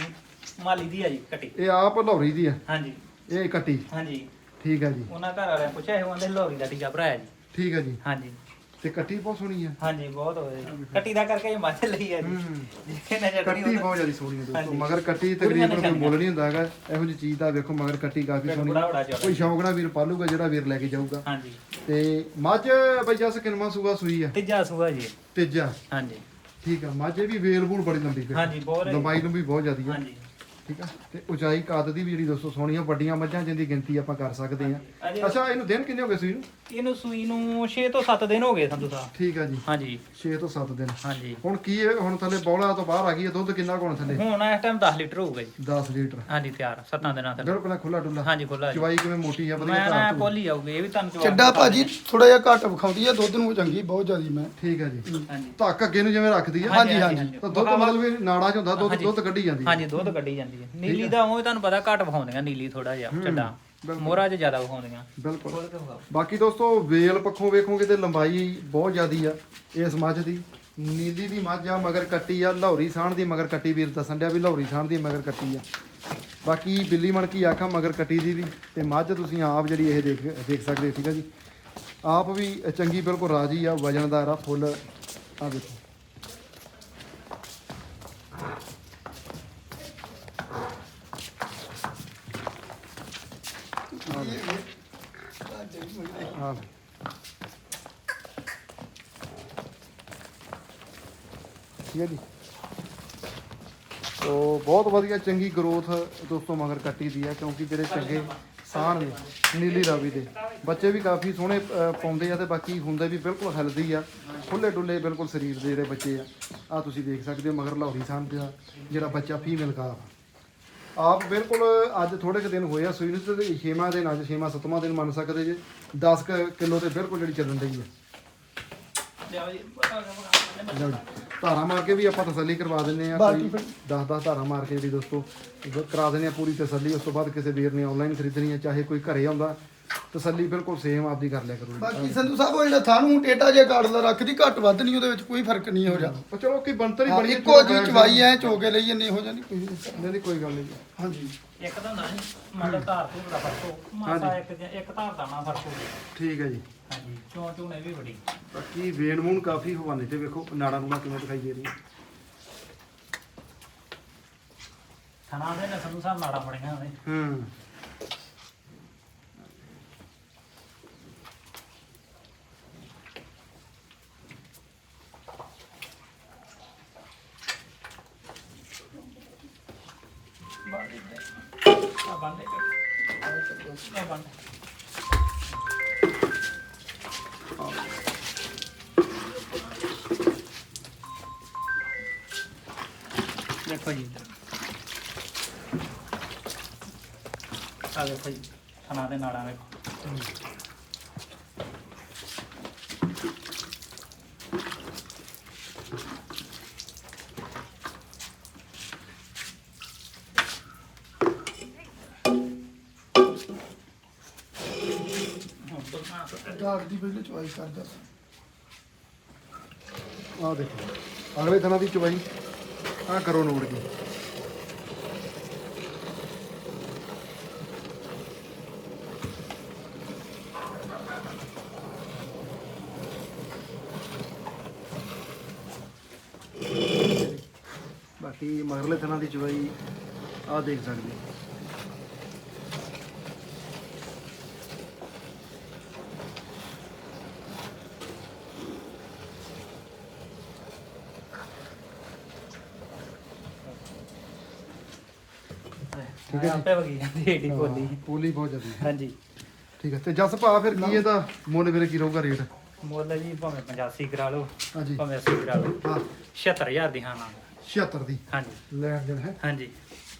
ਮਾਲੀ ਦੀ ਆ ਜੀ ਕੱਟੀ। ਇਹ ਆਪ ਲਾਹੌਰੀ ਦੀ ਆ? ਹਾਂਜੀ। ਇਹ ਕੱਟੀ? ਹਾਂਜੀ। ਠੀਕ ਹੈ ਜੀ। ਉਹਨਾਂ ਘਰ ਵਾਲਿਆਂ ਪੁੱਛਿਆ ਇਹ ਉਹਦੇ ਲੋਰੀ ਦਾ ਟੀਕਾ ਭਰਾਇਆ ਜੀ। ਠੀਕ ਹੈ ਜੀ। ਹਾਂਜੀ। ਤੇ ਕੱਟੀ ਬਹੁਤ ਸੋਹਣੀ ਆ। ਹਾਂਜੀ ਬਹੁਤ ਹੋਏ। ਕੱਟੀ ਦਾ ਕਰਕੇ ਇਹ ਮੱਝ ਲਈ ਆ ਜੀ। ਜੇ ਨਜ਼ਰ ਕੱਟੀ ਬਹੁਤ ਜ਼ਿਆਦਾ ਸੋਹਣੀ ਹੈ ਦੋਸਤੋ। ਮਗਰ ਕੱਟੀ ਤਕਰੀਬਨ ਕੋਈ। ਮੁੱਲ ਨਹੀਂ ਹੁੰਦਾ ਹੈਗਾ। ਇਹੋ ਜਿਹੀ ਚੀਜ਼ ਦਾ ਵੇਖੋ ਮਗਰ ਕੱਟੀ ਕਾਫੀ ਸੋਹਣੀ ਕੋਈ ਸ਼ੌਂਕ ਨਾਲ ਵੀਰ ਪਾਲੂਗਾ ਜਿਹੜਾ ਵੀਰ ਲੈ ਕੇ ਜਾਊਗਾ। ਹਾਂਜੀ। ਤੇ ਮੱਝ ਬਈ ਜਸ ਕਿਨਮਾ ਸੂਗਾ ਸੂਈ ਆ? ਤੀਜਾ ਸੂਆ ਜੀ। ਤੀਜਾ। ਹਾਂਜੀ। ਠੀਕ ਆ। ਮੱਝ ਇਹ ਵੀ ਵੇਲ ਬੂਲ ਬੜੀ ਲੰਬੀ ਫਿਰ। ਹਾਂਜੀ ਬਹੁਤ ਹੈ। ਲੰਬਾਈ ਨੂੰ ਵੀ ਬਹੁਤ ਜ਼ਿਆਦੀ ਆ। ਹਾਂਜੀ। ਠੀਕ ਆ? ਤੇ ਉਚਾਈ ਕੱਦ ਦੀ ਵੀ ਜਿਹੜੀ ਦੋਸਤੋ ਸੋਹਣੀ ਆ ਵੱਡੀਆਂ ਮੱਝਾਂ ਜਿੰਦੀ ਗਿਣਤੀ ਆਪਾਂ ਕਰ ਸਕਦੇ ਆ। ਅੱਛਾ ਇਹਨੂੰ ਦਿਨ ਕਿੰਨੇ ਹੋ ਗਏ ਸੂਈ ਨੂੰ? ਇਹਨੂੰ ਸੂਈ ਨੂੰ 6 ਤੋਂ 7 ਦਿਨ ਹੋ ਗਏ ਸੰਧੂ ਸਾਹਿਬ। ਠੀਕ ਆ ਜੀ। ਹਾਂਜੀ। 6 ਤੋਂ 7 ਦਿਨ। ਹਾਂਜੀ। ਹੁਣ ਕੀ ਹੈ ਹੁਣ ਥੱਲੇ ਬੌਲਾ ਤੋਂ ਬਾਹਰ ਆ ਗਈ ਹੈ ਦੁੱਧ ਕਿੰਨਾ ਕੋਣ ਥੱਲੇ? ਹੁਣ ਇਸ ਟਾਈਮ 10 ਲੀਟਰ ਹੋਊਗਾ ਜੀ। 10 ਲੀਟਰ। ਹਾਂਜੀ ਤਿਆਰ 7 ਦਿਨਾਂ ਤੱਕ। ਬਿਲਕੁਲ ਖੁੱਲਾ ਡੁੱਲਾ ਹਾਂਜੀ ਖੁੱਲਾ ਜੀ। ਚਵਾਈ ਕਿਵੇਂ ਮੋਟੀ ਆ ਵਧੀਆ ਮੈਂ ਨਾ ਧਾਰ ਧੂਰ। ਪੋਲੀ ਆਊਗੀ ਇਹ ਵੀ ਤੁਹਾਨੂੰ ਜਵਾਬ ਚੱਡਾ ਭਾਜੀ ਥੋੜਾ ਜਿਹਾ ਘੱਟ ਵਿਖਾਉਂਦੀ ਆ ਦੁੱਧ ਨੂੰ ਚੰਗੀ ਬਹੁਤ ਜ਼ਿਆਦੀ ਮੈਂ। ਠੀਕ ਆ ਜੀ। ਹਾਂਜੀ। ਧੱਕ ਅੱਗੇ ਨੂੰ ਜਿਵੇਂ ਰੱਖਦੀ ਆ। ਹਾਂਜੀ, ਹਾਂਜੀ। ਤਾਂ ਦੁੱਧ ਮਤਲਬ ਵੀ ਨਾੜਾ ਚ ਹੁੰਦਾ ਦੁੱਧ। ਦੁੱਧ ਕੱਢੀ ਜਾਂਦੀ ਹਾਂਜੀ ਦੁੱਧ ਕੱਢੀ ਜਾਂਦੀ ਹੈ। ਨੀਲੀ ਦਾ ਉਹ ਤੁਹਾਨੂੰ ਪਤਾ ਘੱਟ ਵਿਖਾਉਂਦੀਆਂ ਨੀਲੀ ਥੋੜਾ ਜਿਹਾ ਚੱਡਾ। ਮੋਹਰਾ 'ਚ ਜ਼ਿਆਦਾ ਵਿਖਾਉਂਦੀਆਂ ਬਿਲਕੁਲ। ਬਾਕੀ ਦੋਸਤੋ ਵੇਲ ਪੱਖੋਂ ਵੇਖੋਗੇ ਤੇ ਲੰਬਾਈ ਬਹੁਤ ਜ਼ਿਆਦੀ ਆ ਇਸ ਮੱਝ ਦੀ। ਨੀਲੀ ਦੀ ਮੱਝ ਆ ਮਗਰ ਕੱਟੀ ਆ। ਲਾਹੌਰੀ ਸਾਣ ਦੀ ਮਗਰ ਕੱਟੀ ਵੀਰ ਦੱਸਣ ਡਿਆ ਵੀ ਲਾਹੌਰੀ ਸਾਣ ਦੀ ਮਗਰ ਕੱਟੀ ਆ। ਬਾਕੀ ਬਿੱਲੀ ਮਣ ਕੀ ਆਖਾਂ ਮਗਰ ਕੱਟੀ ਦੀ ਵੀ। ਤੇ ਮੱਝ ਤੁਸੀਂ ਆਪ ਜਿਹੜੀ ਇਹ ਦੇਖ ਦੇਖ ਸਕਦੇ ਠੀਕ ਆ ਜੀ। ਆਪ ਵੀ ਚੰਗੀ ਬਿਲਕੁਲ ਰਾਜੀ ਆ ਵਜਨਦਾਰ ਆ ਫੁੱਲ। ਆ ਦੇਖੋ। ਆ ਲੈ। ਠੀਕ ਹੈ ਜੀ ਤੋ ਬਹੁਤ ਵਧੀਆ ਚੰਗੀ ਗਰੋਥ ਦੋਸਤੋ ਮਗਰ ਕੱਟੀ ਦੀ ਹੈ ਕਿਉਂਕਿ ਜਿਹੜੇ ਚੰਗੇ ਸਾਹ ਨੇ ਨੀਲੀ ਰਾਵੀ ਦੇ ਬੱਚੇ ਵੀ ਕਾਫੀ ਸੋਹਣੇ ਅ, ਪਾਉਂਦੇ ਆ ਤੇ ਬਾਕੀ ਹੁੰਦੇ ਵੀ ਬਿਲਕੁਲ ਹੈਲਦੀ ਆ ਖੁੱਲੇ ਡੁੱਲੇ ਬਿਲਕੁਲ ਸਰੀਰ ਦੇ ਜਿਹੜੇ ਬੱਚੇ ਆ ਆ ਤੁਸੀਂ ਦੇਖ ਸਕਦੇ ਹੋ ਮਗਰ ਲਾਹੌਰੀ ਸਾਨ ਦਾ ਜਿਹੜਾ ਬੱਚਾ ਫੀਮੇਲ ਕਾਫ ਆ ਆਪ ਬਿਲਕੁਲ ਅੱਜ ਥੋੜੇ ਕੁ ਦਿਨ ਹੋਏ ਆ ਸੂਈ ਨੂੰ ਤੇ ਛੇਵਾਂ ਦਿਨ ਅੱਜ ਛੇਵਾਂ ਸੱਤਵਾਂ ਦਿਨ ਮੰਨ ਸਕਦੇ ਜੇ। 10 ਕਿਲੋ ਤੇ ਬਿਲਕੁਲ ਜਿਹੜੀ ਚੱਲਣ ਡਈ ਆ। ਲਿਆਓ ਜੀ। ਲਓ ਜੀ। ਧਾਰਾਂ ਮਾਰ ਕੇ ਵੀ ਆਪਾਂ ਤਸੱਲੀ ਕਰਵਾ ਦਿੰਨੇ ਆ ਬਾਕੀ ਕੋਈ 10 10 ਧਾਰਾਂ ਮਾਰ ਕੇ ਜਿਹੜੀ ਦੋਸਤੋ ਕਰਾ ਦਿੰਨੇ ਆ ਪੂਰੀ ਤਸੱਲੀ। ਉਸ ਤੋਂ ਬਾਅਦ ਕਿਸੇ ਵੀਰ ਨੇ ਆਨਲਾਈਨ ਖਰੀਦਣੀ ਹੈ ਚਾਹੇ ਕੋਈ ਘਰੇ ਆਉਂਦਾ। ਤਸੱਲੀ ਬਿਲਕੁਲ ਸੇਮ ਆਪਦੀ ਕਰ ਲਿਆ ਕਰੋ ਜੀ। ਬਾਕੀ ਸੰਧੂ ਸਾਹਿਬ ਉਹ ਜਿਹੜਾ ਥਾਨੂੰ ਟੇਟਾ ਜਿਹਾ ਕਾੜਦਾ ਰੱਖਦੀ ਘੱਟ ਵੱਧ ਨਹੀਂ ਉਹਦੇ ਵਿੱਚ ਕੋਈ ਫ਼ਰਕ ਨਹੀਂ ਹੋ ਜਾਂਦਾ ਉਹ ਚਲੋ ਕੀ ਬੰਤਰ ਹੀ ਬੜੀ ਇੱਕੋ ਜੀ ਚਵਾਈ ਐ ਚੋਕੇ ਲਈ ਇੰਨੀ ਹੋ ਜਾਂਦੀ ਕੋਈ ਨਹੀਂ। ਨਹੀਂ ਕੋਈ ਗੱਲ ਨਹੀਂ ਜੀ। ਹਾਂਜੀ। ਇੱਕ ਤਾਂ ਮੰਨ ਲਓ ਧਾਰ ਤੋਂ ਦਾ ਫ਼ਰਕ ਹੋ ਮਾਸਾ ਇੱਕ ਜਿਹਾ- ਇੱਕ ਧਾਰ ਦਾ ਨਾ ਫ਼ਰਕ ਹੋ ਗਿਆ ਠੀਕ ਹੈ ਜੀ। ਹਾਂਜੀ ਚੋਂ ਚੋਂ ਵੀ ਬੜੀ। ਬਾਕੀ ਵੇਣ ਮੂਣ ਕਾਫੀ ਹਵਾਨੇ ਤੇ ਵੇਖੋ ਨਾੜਾ ਨੂੜਾ ਕਿਵੇਂ ਦਿਖਾਈ ਦੇ ਰਹੀ ਥਣਾ ਦੇ ਨਾ ਸੰਧੂ ਸਾਹਿਬ ਨਾੜਾ ਬੜੀਆਂ ਨੇ। ਹੂੰ। ਆ ਬੰਦੇ ਆ ਬੰਦੇ ਦੇਖੋ ਜੀ। ਆ ਦੇਖੋ ਜੀ। ਥਣਾ ਦੇ ਨਾੜਾਂ ਵੇਖੋ ਹੁਣ ਤੋਂ ਨਾ ਢਾਕ ਦੀ ਪਹਿਲੇ ਚਵਾਈ ਕਰਦਾ। ਆ ਦੇਖੋ, ਅਗਲੇ ਦਿਨਾਂ ਦੀ ਚਵਾਈ ਆ ਕਰੋ ਨੋਟ ਜੀ। ਬਾਕੀ ਮਗਰਲੇ ਦਿਨਾਂ ਦੀ ਚਵਾਈ ਆ ਦੇਖ ਸਕਦੇ ਹੋ। ਠੀਕ ਹੈ ਆਪੇ ਵਗੀ ਜਾਂਦੀ ਏਡੀ ਬੋਲੀ। ਪੋਲੀ ਬਹੁਤ ਜ਼ਿਆਦਾ ਹੈ। ਹਾਂਜੀ। ਠੀਕ ਹੈ ਤੇ ਜਸ ਭਾ ਫਿਰ ਕੀ ਇਹਦਾ? ਮੁੱਲ ਵੀਰੇ ਕੀ ਰਹੂਗਾ ਰੇਟ? ਮੁੱਲ ਜੀ ਭਾਵੇਂ 85 ਕਰਾ ਲਓ ਹਾਂਜੀ। ਭਾਵੇਂ 80 ਕਰਾ ਲਓ। ਹਾਂ। 76000 ਦੀ ਹਾਂ ਨਾ 76 ਦੀ। ਹਾਂਜੀ। ਲੈਣ ਦੇਣ ਹੈ। ਹਾਂਜੀ।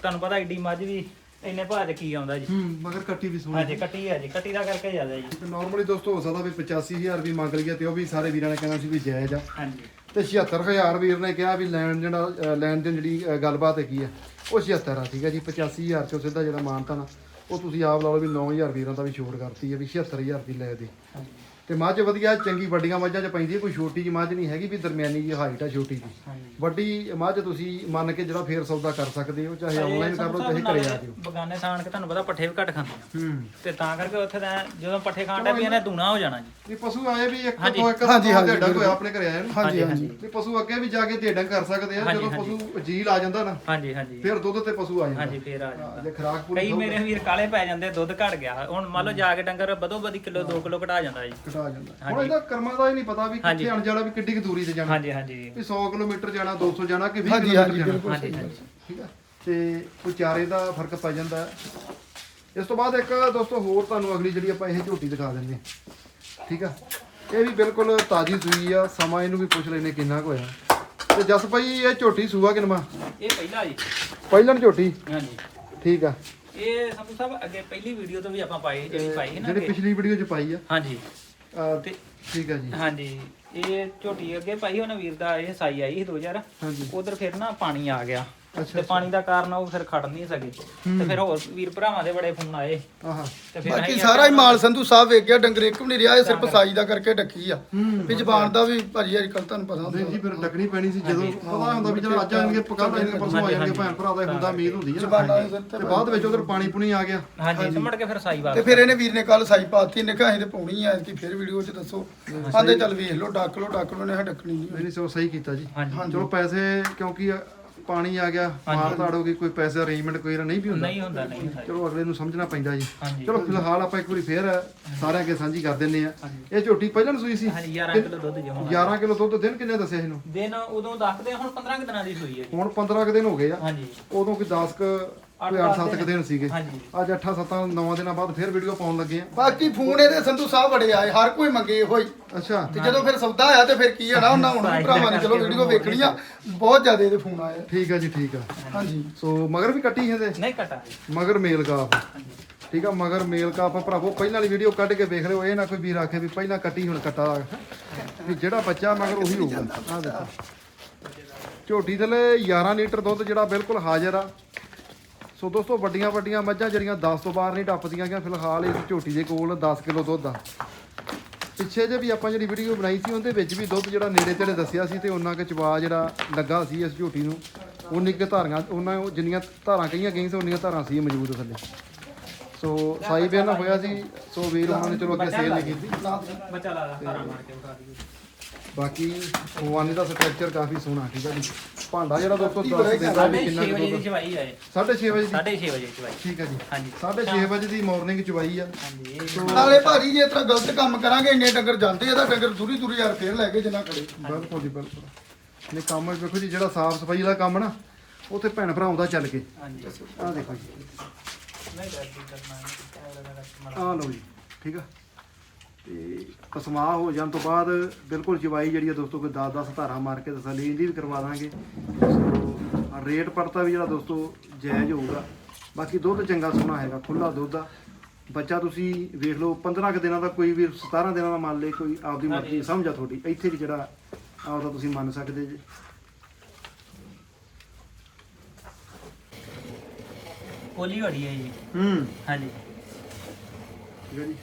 ਤੁਹਾਨੂੰ ਪਤਾ ਏਡੀ ਮੱਝ ਵੀ ਇੰਨੇ ਭਾਅ 'ਚ ਕੀ ਆਉਂਦਾ ਜੀ। ਹੂੰ ਮਗਰ ਕੱਟੀ ਵੀ ਸੋਹਣੀ ਹਾਂਜੀ ਕੱਟੀ ਹੈ ਜੀ ਕੱਟੀ ਦਾ ਕਰਕੇ ਜ਼ਿਆਦਾ ਜੀ। ਤੇ ਨਾਰਮਲੀ ਦੋਸਤੋ ਹੋ ਸਕਦਾ ਵੀ 85000 ਵੀ ਮੰਗ ਲਈਏ ਤੇ ਉਹ ਵੀ ਸਾਰੇ ਵੀਰਾਂ ਨੇ ਕਹਿਣਾ ਸੀ ਵੀ ਜਾਇਜ਼ ਆ। ਹਾਂਜੀ। ਤੇ 76000 ਵੀਰ ਨੇ ਕਿਹਾ ਵੀ ਲੈਣ ਜਿਹੜਾ ਲੈਣ ਦੇਣ ਜਿਹੜੀ ਗੱਲਬਾਤ ਹੈਗੀ ਆ, ਉਹ 76 ਆ, ਠੀਕ ਹੈ ਜੀ 85000 ਚੋਂ ਸਿੱਧਾ ਜਿਹੜਾ ਮਾਨਤਾ ਨਾ, ਉਹ ਤੁਸੀਂ ਆਪ ਲਾ ਲਓ ਵੀ 9000 ਵੀਰਾਂ ਦਾ ਵੀ ਛੋਟ ਕਰਤੀ ਹੈ ਵੀ 76000 ਦੀ ਲੈ ਦੇ। ਤੇ ਮੱਝ ਵਧੀਆ ਚੰਗੀ ਵੱਡੀਆਂ ਮੱਝਾਂ 'ਚ ਪੈਂਦੀ ਹੈ ਕੋਈ ਛੋਟੀ ਜਿਹੀ ਮੱਝ ਨਹੀਂ ਹੈਗੀ ਵੀ ਦਰਮਿਆਨੀ ਜਿਹੀ ਹਾਈਟ ਆ ਛੋਟੀ ਦੀ ਹਾਂਜੀ। ਵੱਡੀ ਮੱਝ ਤੁਸੀਂ ਮੰਨ ਕੇ ਜਿਹੜਾ ਫੇਰ ਸੌਦਾ ਕਰ ਸਕਦੇ ਹੋ ਚਾਹੇ ਆਨਲਾਈਨ ਕਰ ਲਓ ਚਾਹੇ ਘਰੇ ਆ ਜਿਓ। ਬਗਾਨੇ ਸਾਣ ਕੇ ਤੁਹਾਨੂੰ ਪਤਾ ਪੱਠੇ ਵੀ ਘੱਟ ਖਾਂਦੀਆਂ ਹੂੰ। ਤੇ ਤਾਂ ਕਰਕੇ ਉੱਥੇ ਤਾਂ ਜਦੋਂ ਪੱਠੇ ਖਾਣ ਟਿਆ ਵੀ ਇਹਨੇ ਦੂਣਾ ਹੋ ਜਾਣਾ ਜੀ। ਵੀ ਪਸ਼ੂ ਆਏ ਵੀ ਇੱਕ। ਤੋਂ ਇੱਕ ਹਾਂਜੀ, ਹਾਂਜੀ, ਢੇਡਾ ਕੋਈ ਆਪਣੇ ਘਰੇ ਆਇਆ ਨਾ। ਹਾਂਜੀ ਹਾਂਜੀ। ਵੀ ਪਸ਼ੂ ਅੱਗੇ ਵੀ ਜਾ ਕੇ ਢੇਡਾਂ ਕਰ ਸਕਦੇ ਆ ਜਦੋਂ ਪਸ਼ੂ ਜੀਲ ਆ ਜਾਂਦਾ ਨਾ ਹਾਂਜੀ ਹਾਂਜੀ। ਫਿਰ ਦੁੱਧ ਤੇ ਪਸ਼ੂ ਆ ਜਾਂਦਾ। ਹਾਂਜੀ ਫੇਰ ਆ ਜਾਂਦਾ। ਜੇ ਖਰਾਕ ਪੂਰੀ ਕਈ ਮੇਰੇ ਵੀਰ ਕਾਲੇ ਪੈ ਜਾਂਦੇ ਦੁੱਧ ਘਟ ਗਿਆ। ਹੁਣ ਮੰਨ ਲਓ ਜਾ ਕੇ ਡੰਗਰ ਵਧੋ ਵਧੀ ਕਿਲੋ 2 ਕਿਲੋ ਘਟਾ ਜਾਂਦਾ ਜੀ। ਘਟਾ ਜਾਂਦਾ। ਹੁਣ ਇਹਦਾ ਕਰਮਾਂ ਦਾ ਹੀ ਨਹੀਂ ਪਤਾ ਵੀ ਕਿੱਥੇ ਆਣ ਜਾਣਾ ਵੀ ਕਿੱਡੀ ਕੁ ਦੂਰੀ ਤੇ ਜਾਣਾ। ਹਾਂਜੀ ਹਾਂਜੀ। ਵੀ 100 ਕਿਲੋਮੀਟਰ ਜਾਣਾ 200 ਜਾਣਾ ਕਿ 20 ਹਾਂਜੀ ਕਿਲੋਮੀਟਰ ਜਾਣਾ। ਹਾਂਜੀ ਹਾਂਜੀ ਠੀਕ ਆ? ਤੇ ਕੋਈ ਚਾਰੇ ਦਾ ਫ਼ਰਕ ਪੈ ਜਾਂਦਾ। ਇਸ ਤੋਂ ਬਾਅਦ ਇੱਕ ਦੋਸਤੋ ਹੋਰ ਤੁਹਾਨੂੰ ਅਗਲੀ ਜਿਹੜੀ ਆਪਾਂ ਇਹ ਝੋਟੀ ਦਿਖਾ ਦਿੰਦੇ। ਠੀਕ ਆ? ਇਹ ਵੀ ਬਿਲਕੁਲ ਤਾਜ਼ੀ ਸੂਈ ਆ। ਸਮਾਂ ਇਹਨੂੰ ਵੀ ਪੁੱਛ ਲੈਨੇ ਕਿੰਨਾ ਕੁ ਹੋਇਆ। ਤੇ ਜਸ ਭਾਈ ਇਹ ਝੋਟੀ ਸੂਆ ਕਿਨਮਾ ਇਹ ਪਹਿਲਾ ਜੀ। ਪਹਿਲਣ ਝੋਟੀ? ਹਾਂਜੀ। ਠੀਕ ਆ। ਇਹ ਸੰਧੂ ਸਾਹਿਬ ਅੱਗੇ ਪਹਿਲੀ ਵੀਡੀਓ ਤੋਂ ਵੀ ਆਪਾਂ ਪਾਈ ਜਿਹੜੀ ਪਾਈ ਹੈ ਨਾ ਜਿਹੜੀ। ਪਿਛਲੀ ਵੀਡੀਓ 'ਚ ਪਾਈ ਆ। ਹਾਂਜੀ। ਅਹ, ਤੇ ਠੀਕ ਆ ਜੀ। ਹਾਂਜੀ ਇਹ ਝੋਟੀ ਅੱਗੇ ਪਾਈ ਉਹਨਾਂ ਵੀਰ ਦਾ ਇਹ ਸਾਈ ਆਈ ਸੀ 2000 ਹਾਂਜੀ। ਉਧਰ ਫਿਰ ਨਾ ਪਾਣੀ ਆ ਗਿਆ। ਤੇ ਪਾਣੀ ਦਾ ਕਾਰਨ ਉਹ ਫਿਰ ਖੜ ਨਹੀਂ ਸਕੇ। ਤੇ ਫਿਰ ਹੋਰ ਵੀਰ ਭਰਾਵਾਂ ਦੇ ਬੜੇ ਫੋਨ ਆਏ। ਆਹਾ। ਤੇ ਫਿਰ ਬਾਕੀ ਅਸੀਂ ਸਾਰਾ ਹੀ ਮਾਲ ਸੰਧੂ ਸਾਹਿਬ ਵੇਖਿਆ ਡੰਗਰ ਇੱਕ ਵੀ ਨਹੀਂ ਰਿਹਾ ਇਹ ਸਿਰਫ ਸਾਈ ਦਾ ਕਰਕੇ ਡੱਕੀ ਆ। ਵੀ ਜ਼ਬਾਨ ਦਾ ਵੀ ਭਾਜੀ ਅੱਜ ਕੱਲ ਤੁਹਾਨੂੰ ਪਤਾ ਨਹੀਂ ਜੀ ਫਿਰ ਡੱਕਣੀ ਪੈਣੀ ਸੀ ਜਦੋਂ। ਪਤਾ ਹੁੰਦਾ ਵੀ ਜਦੋਂ ਅੱਜ ਆਣਗੇ ਪਕਾ ਲੈਣਗੇ ਪਰਸੋਂ ਆ ਜਾਣਗੇ ਭੈਣ ਭਰਾ ਦਾ ਹੁੰਦਾ ਉਮੀਦ ਹੁੰਦੀ ਹੈ ਜ਼ਬਾਨਾਂ ਦੇ ਸਿਰ ਤੇ ਤੇ ਬਾਅਦ ਵਿੱਚ ਉਧਰ ਪਾਣੀ ਪੁਣੀ ਆ ਗਿਆ। ਹਾਂਜੀ ਤੇ ਮੁੜ ਕੇ ਫਿਰ ਸਾਈ ਤੇ ਵਾਪਸ ਫਿਰ ਇਹਨੇ ਵੀਰ ਨੇ ਕੱਲ ਸਾਈ ਪਾਤੀ ਨੇ ਕਿਹਾ ਤੇ ਪਾਉਣੀ ਆ ਕਿ ਫਿਰ ਵੀਡੀਓ 'ਚ ਦੱਸੋ। ਆਂਦੇ ਚੱਲ ਵੇਖ ਲਓ ਡੱਕ ਲਓ ਡੱਕ ਲਓ ਨੇ ਡੱਕਣੀ ਨਹੀਂ ਨਹੀਂ ਨਹੀਂ ਸੋ ਸਹੀ ਕੀਤਾ ਜੀ। ਹਾਂਜੀ। ਚਲੋ ਪੈਸੇ ਕਿਉਂਕਿ ਪਾਣੀ ਆ ਗਿਆ ਮਾਰ ਤਾੜ ਹੋ ਗਈ ਕੋਈ ਪੈਸੇ ਅਰੇਂਜਮੈਂਟ ਕੋਈ ਨਹੀਂ ਵੀ ਹੁੰਦਾ। ਨਹੀਂ ਹੁੰਦਾ ਨਹੀਂ ਚਲੋ ਅਗਲੇ ਨੂੰ ਸਮਝਣਾ ਪੈਂਦਾ ਜੀ। ਚਲੋ ਫਿਲਹਾਲ ਆਪਾਂ ਇੱਕ ਵਾਰੀ ਫੇਰ ਸਾਰਿਆਂ ਅੱਗੇ ਸਾਂਝੀ ਕਰ ਦਿੰਨੇ ਆ ਇਹ ਝੋਟੀ ਪਹਿਲਾਂ ਸੂਈ ਸੀ? ਹਾਂਜੀ 11 ਕਿਲੋ ਦੁੱਧ ਜਮਾ 11 ਕਿਲੋ ਦੁੱਧ ਦਿਨ ਕਿੰਨੇ ਦੱਸਿਆ ਇਹਨੂੰ? ਦਿਨ ਉਦੋਂ ਦੱਸਦੇ ਹੁਣ 15 ਕੁ ਦਿਨਾਂ ਦੀ ਸੂਈ ਹੈ ਹੁਣ 15 ਕੁ ਦਿਨ ਹੋ ਗਏ ਆ। ਹਾਂਜੀ। ਉਦੋਂ ਕੋਈ 10 ਕ ਕੋਈ 8-7 ਕੁ ਦਿਨ। ਸੀਗੇ। ਹਾਂਜੀ। ਅੱਜ 8-7 9 ਦਿਨਾਂ ਬਾਅਦ ਫੇਰ ਵੀਡੀਓ ਪਾਉਣ ਲੱਗੇ ਆ। ਬਾਕੀ ਫੋਨ ਇਹਦੇ ਸੰਧੂ ਸਾਹਿਬ ਬੜੇ ਆਏ ਹਰ ਕੋਈ ਮੰਗੇ ਇਹੋ ਹੀ। ਅੱਛਾ। ਤੇ ਜਦੋਂ ਫਿਰ ਸੌਦਾ ਆਇਆ ਤੇ ਫਿਰ ਕੀ ਹੈ ਨਾ ਉਹਨਾਂ ਹੁਣ ਵੀ ਭਰਾਵਾਂ ਨੇ ਚਲੋ ਵੀਡੀਓ ਵੇਖਣੀ ਆ। ਬਹੁਤ ਜ਼ਿਆਦਾ ਇਹਦੇ ਫੋਨ ਆਏ ਆ। ਠੀਕ ਆ ਜੀ ਠੀਕ ਆ। ਹਾਂਜੀ। ਸੋ ਮਗਰ ਵੀ ਕੱਟੀ ਇਹਦੇ? ਨਹੀਂ ਕਟਾ। ਮਗਰ ਮੇਲ ਕਾਫ। ਠੀਕ ਆ ਮਗਰ ਮੇਲ ਕਾਫ ਭਰਾਵੋ। ਪਹਿਲਾਂ ਵਾਲੀ ਵੀਡੀਓ ਕੱਢ ਕੇ ਵੇਖ ਲਿਓ ਇਹ ਨਾ ਕੋਈ ਵੀਰ ਆਖੇ ਵੀ ਪਹਿਲਾਂ ਕੱਟੀ ਹੁਣ ਕੱਟਾ। ਵੀ ਜਿਹੜਾ ਬੱਚਾ ਮਗਰ ਉਹੀ ਹੋਊਗਾ। ਆ ਦੇਖੋ। ਝੋਟੀ ਥਲੇ 11 ਲੀਟਰ ਦੁੱਧ ਜਿਹੜਾ ਬਿਲਕੁਲ ਹਾਜ਼ਰ ਆ। ਸੋ ਦੋਸਤੋ ਵੱਡੀਆਂ ਵੱਡੀਆਂ ਮੱਝਾਂ ਜਿਹੜੀਆਂ 10 ਤੋਂ ਬਾਹਰ ਨਹੀਂ ਟੱਪਦੀਆਂ ਗਿਆ ਫਿਲਹਾਲ ਇਸ ਝੋਟੀ ਦੇ ਕੋਲ 10 ਕਿਲੋ ਦੁੱਧ ਆ। ਪਿੱਛੇ ਜੇ ਵੀ ਆਪਾਂ ਜਿਹੜੀ ਵੀਡੀਓ ਬਣਾਈ ਸੀ ਉਹਦੇ ਵਿੱਚ ਵੀ ਦੁੱਧ ਜਿਹੜਾ ਨੇੜੇ ਤੇੜੇ ਦੱਸਿਆ ਸੀ ਤੇ ਉਹਨਾਂ ਕੁ ਚਵਾ ਜਿਹੜਾ ਲੱਗਾ ਸੀ ਇਸ ਝੋਟੀ ਨੂੰ ਉਨੀ ਕੁ ਧਾਰੀਆਂ ਉਹਨਾਂ ਉਹ ਜਿੰਨੀਆਂ ਧਾਰਾਂ ਕਹੀਆਂ ਗਈਆਂ ਸੀ ਉਨੀਆਂ ਧਾਰਾਂ ਸੀ ਮੌਜੂਦ ਥੱਲੇ। ਸੋ ਸਾਈ ਬਿਆਨ ਹੋਇਆ ਸੀ ਸੋ ਵੀਰ ਉਹਨਾਂ ਨੇ ਚਲੋ ਅੱਗੇ ਸੇਲ ਨਹੀਂ ਕੀਤੀ। ਬੱਚਾ ਲਾ ਲਾ ਤਾਰਾ ਮਾਰ ਕੇ ਵਿਖਾ ਦਈਏ। ਬਾਕੀ ਖਵਾਨੇ ਦਾ ਸਟਰਕਚਰ ਕਾਫੀ ਸੋਹਣਾ ਠੀਕ ਹੈ ਜੀ। ਭਾਂਡਾ ਜਿਹੜਾ ਦੋਸਤੋ ਦੱਸ ਦਿੰਦਾ ਵੀ ਕਿੰਨਾ 6 ਕੁ ਵਜੇ ਦੀ ਚਵਾਈ ਆਏ 6:30 ਵਜੇ ਦੀ? 6:30 ਵਜੇ ਚਵਾਈ। ਠੀਕ ਹੈ ਜੀ। ਹਾਂਜੀ। 6:30 ਵਜੇ ਦੀ ਮਾਰਨਿੰਗ ਚਵਾਈ ਆ। ਹਾਂਜੀ ਇਹ ਨਾਲੇ ਭਾਜੀ ਜੇ ਇਸ ਤਰ੍ਹਾਂ ਗਲਤ ਕੰਮ ਕਰਾਂਗੇ ਇੰਨੇ ਡੰਗਰ ਜਾਂਦੇ ਇਹਦਾ ਡੰਗਰ ਦੂਰੀ ਦੂਰੀ ਯਾਰ ਫੇਰ ਲੈ ਕੇ ਜਿੰਨਾ ਖੜੇ ਬਿਲਕੁਲ ਜੀ ਬਿਲਕੁਲ। ਨੇ ਕੰਮ ਵੇਖੋ ਜੀ ਜਿਹੜਾ ਸਾਫ਼ ਸਫ਼ਾਈ ਵਾਲਾ ਕੰਮ ਨਾ ਉੱਥੇ ਭੈਣ ਭਰਾ ਆਉਂਦਾ ਚੱਲ ਕੇ। ਹਾਂਜੀ। ਆਹ ਦੇਖੋ ਜੀ। ਨਹੀਂ ਕਰਨਾ ਹੈ। ਆਹ ਲਓ ਜੀ ਠੀਕ ਆ। ਤੇ ਕਸਮਾ ਹੋ ਜਾਣ ਤੋਂ ਬਾਅਦ ਬਿਲਕੁਲ ਜਵਾਈ ਜਿਹੜੀ ਆ ਦੋਸਤੋ ਕੋਈ 10-10 ਧਾਰਾ ਮਾਰ ਕੇ ਤਸੱਲੀ ਇਹਦੀ ਵੀ ਕਰਵਾ ਦਾਂਗੇ। ਸੋ ਰੇਟ ਪੜਤਾ ਵੀ ਜਿਹੜਾ ਦੋਸਤੋ ਜਾਇਜ਼ ਹੋਊਗਾ। ਬਾਕੀ ਦੁੱਧ ਚੰਗਾ ਸੋਹਣਾ ਹੈਗਾ ਖੁੱਲਾ ਦੁੱਧ ਆ। ਬੱਚਾ ਤੁਸੀਂ ਵੇਖ ਲਓ 15 ਕੁ ਦਿਨਾਂ ਦਾ ਕੋਈ ਵੀ 17 ਦਿਨਾਂ ਦਾ ਮੰਨ ਲੇ ਕੋਈ ਆਪਦੀ ਮਰਜ਼ੀ ਸਮਝ ਆ ਤੁਹਾਡੀ ਇੱਥੇ ਵੀ ਜਿਹੜਾ ਆਪਦਾ ਤੁਸੀਂ ਮੰਨ ਸਕਦੇ ਜੇ। ਪੋਲੀ ਵੜੀ ਹੈ ਜੀ। ਹੂੰ। ਹਾਂਜੀ। ਠੀਕ ਹੈ ਜੀ।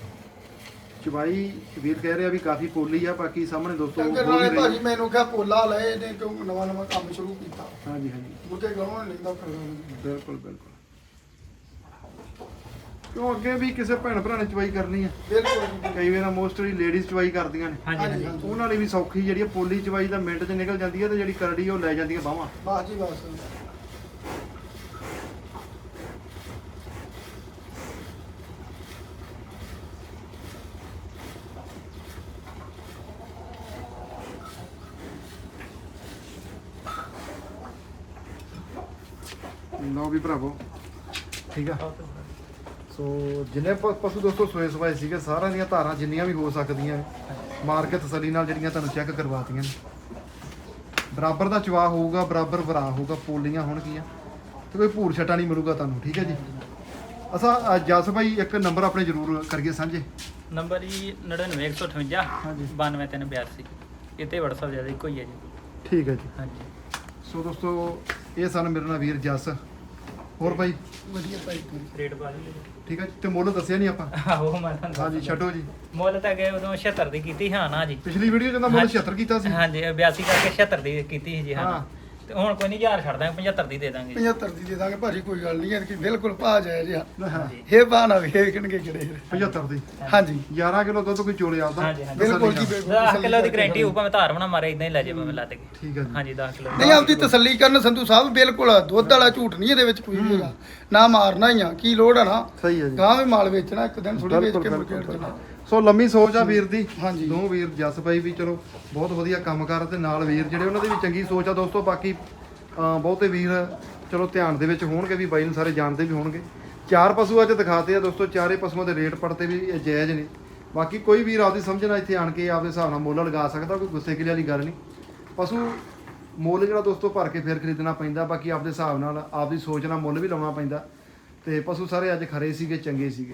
ਚਵਾਈ ਵੀਰ ਕਹਿ ਰਿਹਾ ਵੀ ਕਾਫੀ ਪੋਲੀ ਆ ਬਾਕੀ ਸਾਹਮਣੇ ਦੋਸਤੋ ਨਾਲੇ ਹੀ ਰਹੀ ਭਾਜੀ ਮੈਨੂੰ ਕਿਹਾ ਪੋਲਾ ਲਏ ਨੇ ਕਿਉਂ ਨਵਾਂ ਨਵਾਂ ਕੰਮ ਸ਼ੁਰੂ ਕੀਤਾ? ਹਾਂਜੀ ਹਾਂਜੀ। ਮੁਰਕੇ ਗਾਉਣ ਲੈਂਦਾ ਫਿਰਦਾ ਬਿਲਕੁਲ ਬਿਲਕੁਲ। ਕਿਉਂ ਅੱਗੇ ਵੀ ਕਿਸੇ ਭੈਣ ਭਰਾ ਨੇ ਚਵਾਈ ਕਰਨੀ ਹੈ ਬਿਲਕੁਲ ਜੀ, ਕਈ ਵਾਰ ਮੋਸਟਲੀ ਲੇਡੀਜ਼ ਚਵਾਈ ਕਰਦੀਆਂ ਨੇ। ਹਾਂਜੀ ਹਾਂਜੀ। ਉਹਨਾਂ ਲਈ ਵੀ ਸੌਖੀ ਜਿਹੜੀ ਆ, ਪੋਲੀ ਚਵਾਈ ਦਾ ਮਿੰਟ 'ਚ ਨਿਕਲ ਜਾਂਦੀ ਹੈ ਤੇ ਜਿਹੜੀ ਕਰੜੀ ਉਹ ਲੈ ਜਾਂਦੀਆਂ ਬਾਹਾਂ। ਬਸ ਜੀ ਬਸ। ਲਓ ਵੀ ਭਰਾਵੋ। ਠੀਕ ਆ। ਸੋ ਜਿੰਨੇ ਪ- ਪਸ਼ੂ ਦੋਸਤੋ ਸੋਏ ਸਵਾਏ ਸੀਗੇ ਸਾਰਿਆਂ ਦੀਆਂ ਧਾਰਾਂ ਜਿੰਨੀਆਂ ਵੀ ਹੋ ਸਕਦੀਆਂ ਮਾਰ ਕੇ ਤਸੱਲੀ ਨਾਲ ਜਿਹੜੀਆਂ ਤੁਹਾਨੂੰ ਚੈੱਕ ਕਰਵਾਤੀਆਂ ਨੇ। ਬਰਾਬਰ ਦਾ ਚਵਾ ਹੋਊਗਾ ਬਰਾਬਰ ਭਰਾ ਹੋਊਗਾ ਪੋਲੀਆਂ ਹੋਣਗੀਆਂ ਤੇ ਕੋਈ ਭੂਰ ਛਟਾ ਨਹੀਂ ਮਿਲੂਗਾ ਤੁਹਾਨੂੰ ਠੀਕ ਹੈ ਜੀ? ਅਸਾਂ ਅ, ਜਸ ਭਾਈ ਇੱਕ ਨੰਬਰ ਆਪਣੇ ਜ਼ਰੂਰ ਕਰੀਏ ਸਾਂਝੇ। ਨੰਬਰ ਜੀ 99158 ਹਾਂਜੀ। 92382 ਇੱਥੇ WhatsApp ਜ਼ਿਆਦਾ ਇੱਕੋ ਹੀ ਹੈ ਜੀ। ਠੀਕ ਹੈ ਜੀ। ਹਾਂਜੀ। ਸੋ ਦੋਸਤੋ ਇਹ ਸਨ ਮੇਰੇ ਨਾਲ ਵੀਰ ਜਸ। ਹੋਰ ਭਾਈ? ਵਧੀਆ ਭਾਈ ਤੂੰ। ਰੇਟ ਪਾ ਲਈ ਠੀਕ ਹੈ ਜੀ, ਤੇ ਮੁੱਲ ਦੱਸਿਆ ਨਹੀਂ ਆਪਾਂ? ਆਹੋ ਮੈਂ ਤੁਹਾਨੂੰ ਦੱਸ ਹਾਂਜੀ ਛੱਡੋ ਜੀ। ਮੁੱਲ ਤਾਂ ਗਏ ਉਦੋਂ 76 ਦੀ ਕੀਤੀ ਹਾਂ ਨਾ ਜੀ। ਪਿਛਲੀ ਵੀਡੀਓ 'ਚ ਤਾਂ ਮੁੱਲ ਹਾਂਜੀ। 76 ਕੀਤਾ ਸੀ। ਹਾਂਜੀ 82 ਕਰਕੇ 76 ਦੀ ਕੀਤੀ ਸੀ ਜੀ ਹਾਂ। ਹਾਂ। ਤੇ ਹੁਣ ਕੋਈ ਨਹੀਂ 1000 ਛੱਡ ਦਾਂਗੇ 75 ਦੀ ਦੇ ਦਾਂਗੇ। 75 ਦੀ ਦੇ ਦਾਂਗੇ ਭਾਜੀ ਕੋਈ ਗੱਲ ਨਹੀਂ ਹੈ ਕਿ ਬਿਲਕੁਲ ਭਾ ਜਾਇਆ ਜਿਹਾ ਹਾਂ ਇਹ ਬਾਣਾ ਵੇਖਣਗੇ ਕਿਹੜੇ 75 ਦੀ। ਹਾਂਜੀ। 11 ਕਿਲੋ ਦੁੱਧ ਕੋਈ ਚੋਲੇ ਹਾਂਜੀ। ਬਿਲਕੁਲ ਤਸੱਲੀ ਜੀ। ਬਿਲਕੁਲ 10 ਕਿਲੋ ਦੀ ਗਾਰੰਟੀ ਹੋਊ ਭਾਵੇਂ ਧਾਰ ਬਣਾ ਮਾਰੇ ਇਦਾਂ ਹੀ ਲੈ ਜੇ ਭਾਵੇਂ ਲੱਦ ਕੇ। ਠੀਕ ਹੈ ਜੀ। ਹਾਂਜੀ 10 ਕਿਲੋ। ਨਹੀਂ ਆਪਦੀ ਤਸੱਲੀ ਕਰਨ ਸੰਧੂ ਸਾਹਿਬ ਬਿਲਕੁਲ। ਦੁੱਧ ਵਾਲਾ ਝੂਠ ਨਹੀਂ ਇਹਦੇ ਵਿੱਚ ਕੋਈ ਹੈਗਾ। ਨਾ ਮਾਰਨਾ ਹੀ ਆ ਕੀ ਲੋੜ ਆ ਨਾ। ਸਹੀ ਹੈ ਜੀ। ਗਾਂ ਵੀ ਮਾਲ ਵੇਚਣਾ ਇੱਕ ਦਿਨ ਥੋੜੀ ਵੇਚ ਕੇ ਮੁੜ ਕੇ। ਸੋ ਲੰਮੀ ਸੋਚ ਆ ਵੀਰ ਦੀ। ਹਾਂਜੀ। ਦੋ ਵੀਰ ਜਸ ਭਾਈ ਵੀ ਚਲੋ ਬਹੁਤ ਵਧੀਆ ਕੰਮ ਕਰ ਤੇ ਨਾਲ ਵੀਰ ਜਿਹੜੇ ਉਹਨਾਂ ਦੀ ਵੀ ਚੰਗੀ ਸੋਚ ਆ ਦੋਸਤੋ ਬਾਕੀ ਬਹੁਤੇ ਵੀਰ ਚਲੋ ਧਿਆਨ ਦੇ ਵਿੱਚ ਹੋਣਗੇ ਵੀ ਬਾਈ ਨੂੰ ਸਾਰੇ ਜਾਣਦੇ ਵੀ ਹੋਣਗੇ। ਚਾਰ ਪਸ਼ੂ ਅੱਜ ਦਿਖਾਤੇ ਆ ਦੋਸਤੋ ਚਾਰੇ ਪਸ਼ੂਆਂ ਦੇ ਰੇਟ ਪੜਤੇ ਵੀ ਜਾਇਜ਼ ਨੇ। ਬਾਕੀ ਕੋਈ ਵੀਰ ਆਪਦੀ ਸਮਝਣਾ ਇੱਥੇ ਆਣ ਕੇ ਆਪਦੇ ਹਿਸਾਬ ਨਾਲ ਮੁੱਲ ਲਗਾ ਸਕਦਾ ਕੋਈ ਗੁੱਸੇ ਗਿਲੇ ਵਾਲੀ ਗੱਲ ਨਹੀਂ। ਪਸ਼ੂ ਮੁੱਲ ਜਿਹੜਾ ਦੋਸਤੋ ਭਰ ਕੇ ਫੇਰ ਖਰੀਦਣਾ ਪੈਂਦਾ ਬਾਕੀ ਆਪਦੇ ਹਿਸਾਬ ਨਾਲ ਆਪਦੀ ਸੋਚ ਨਾਲ ਮੁੱਲ ਵੀ ਲਾਉਣਾ ਪੈਂਦਾ। ਤੇ ਪਸ਼ੂ ਸਾਰੇ ਅੱਜ ਖਰੇ ਸੀਗੇ ਚੰਗੇ ਸੀਗੇ।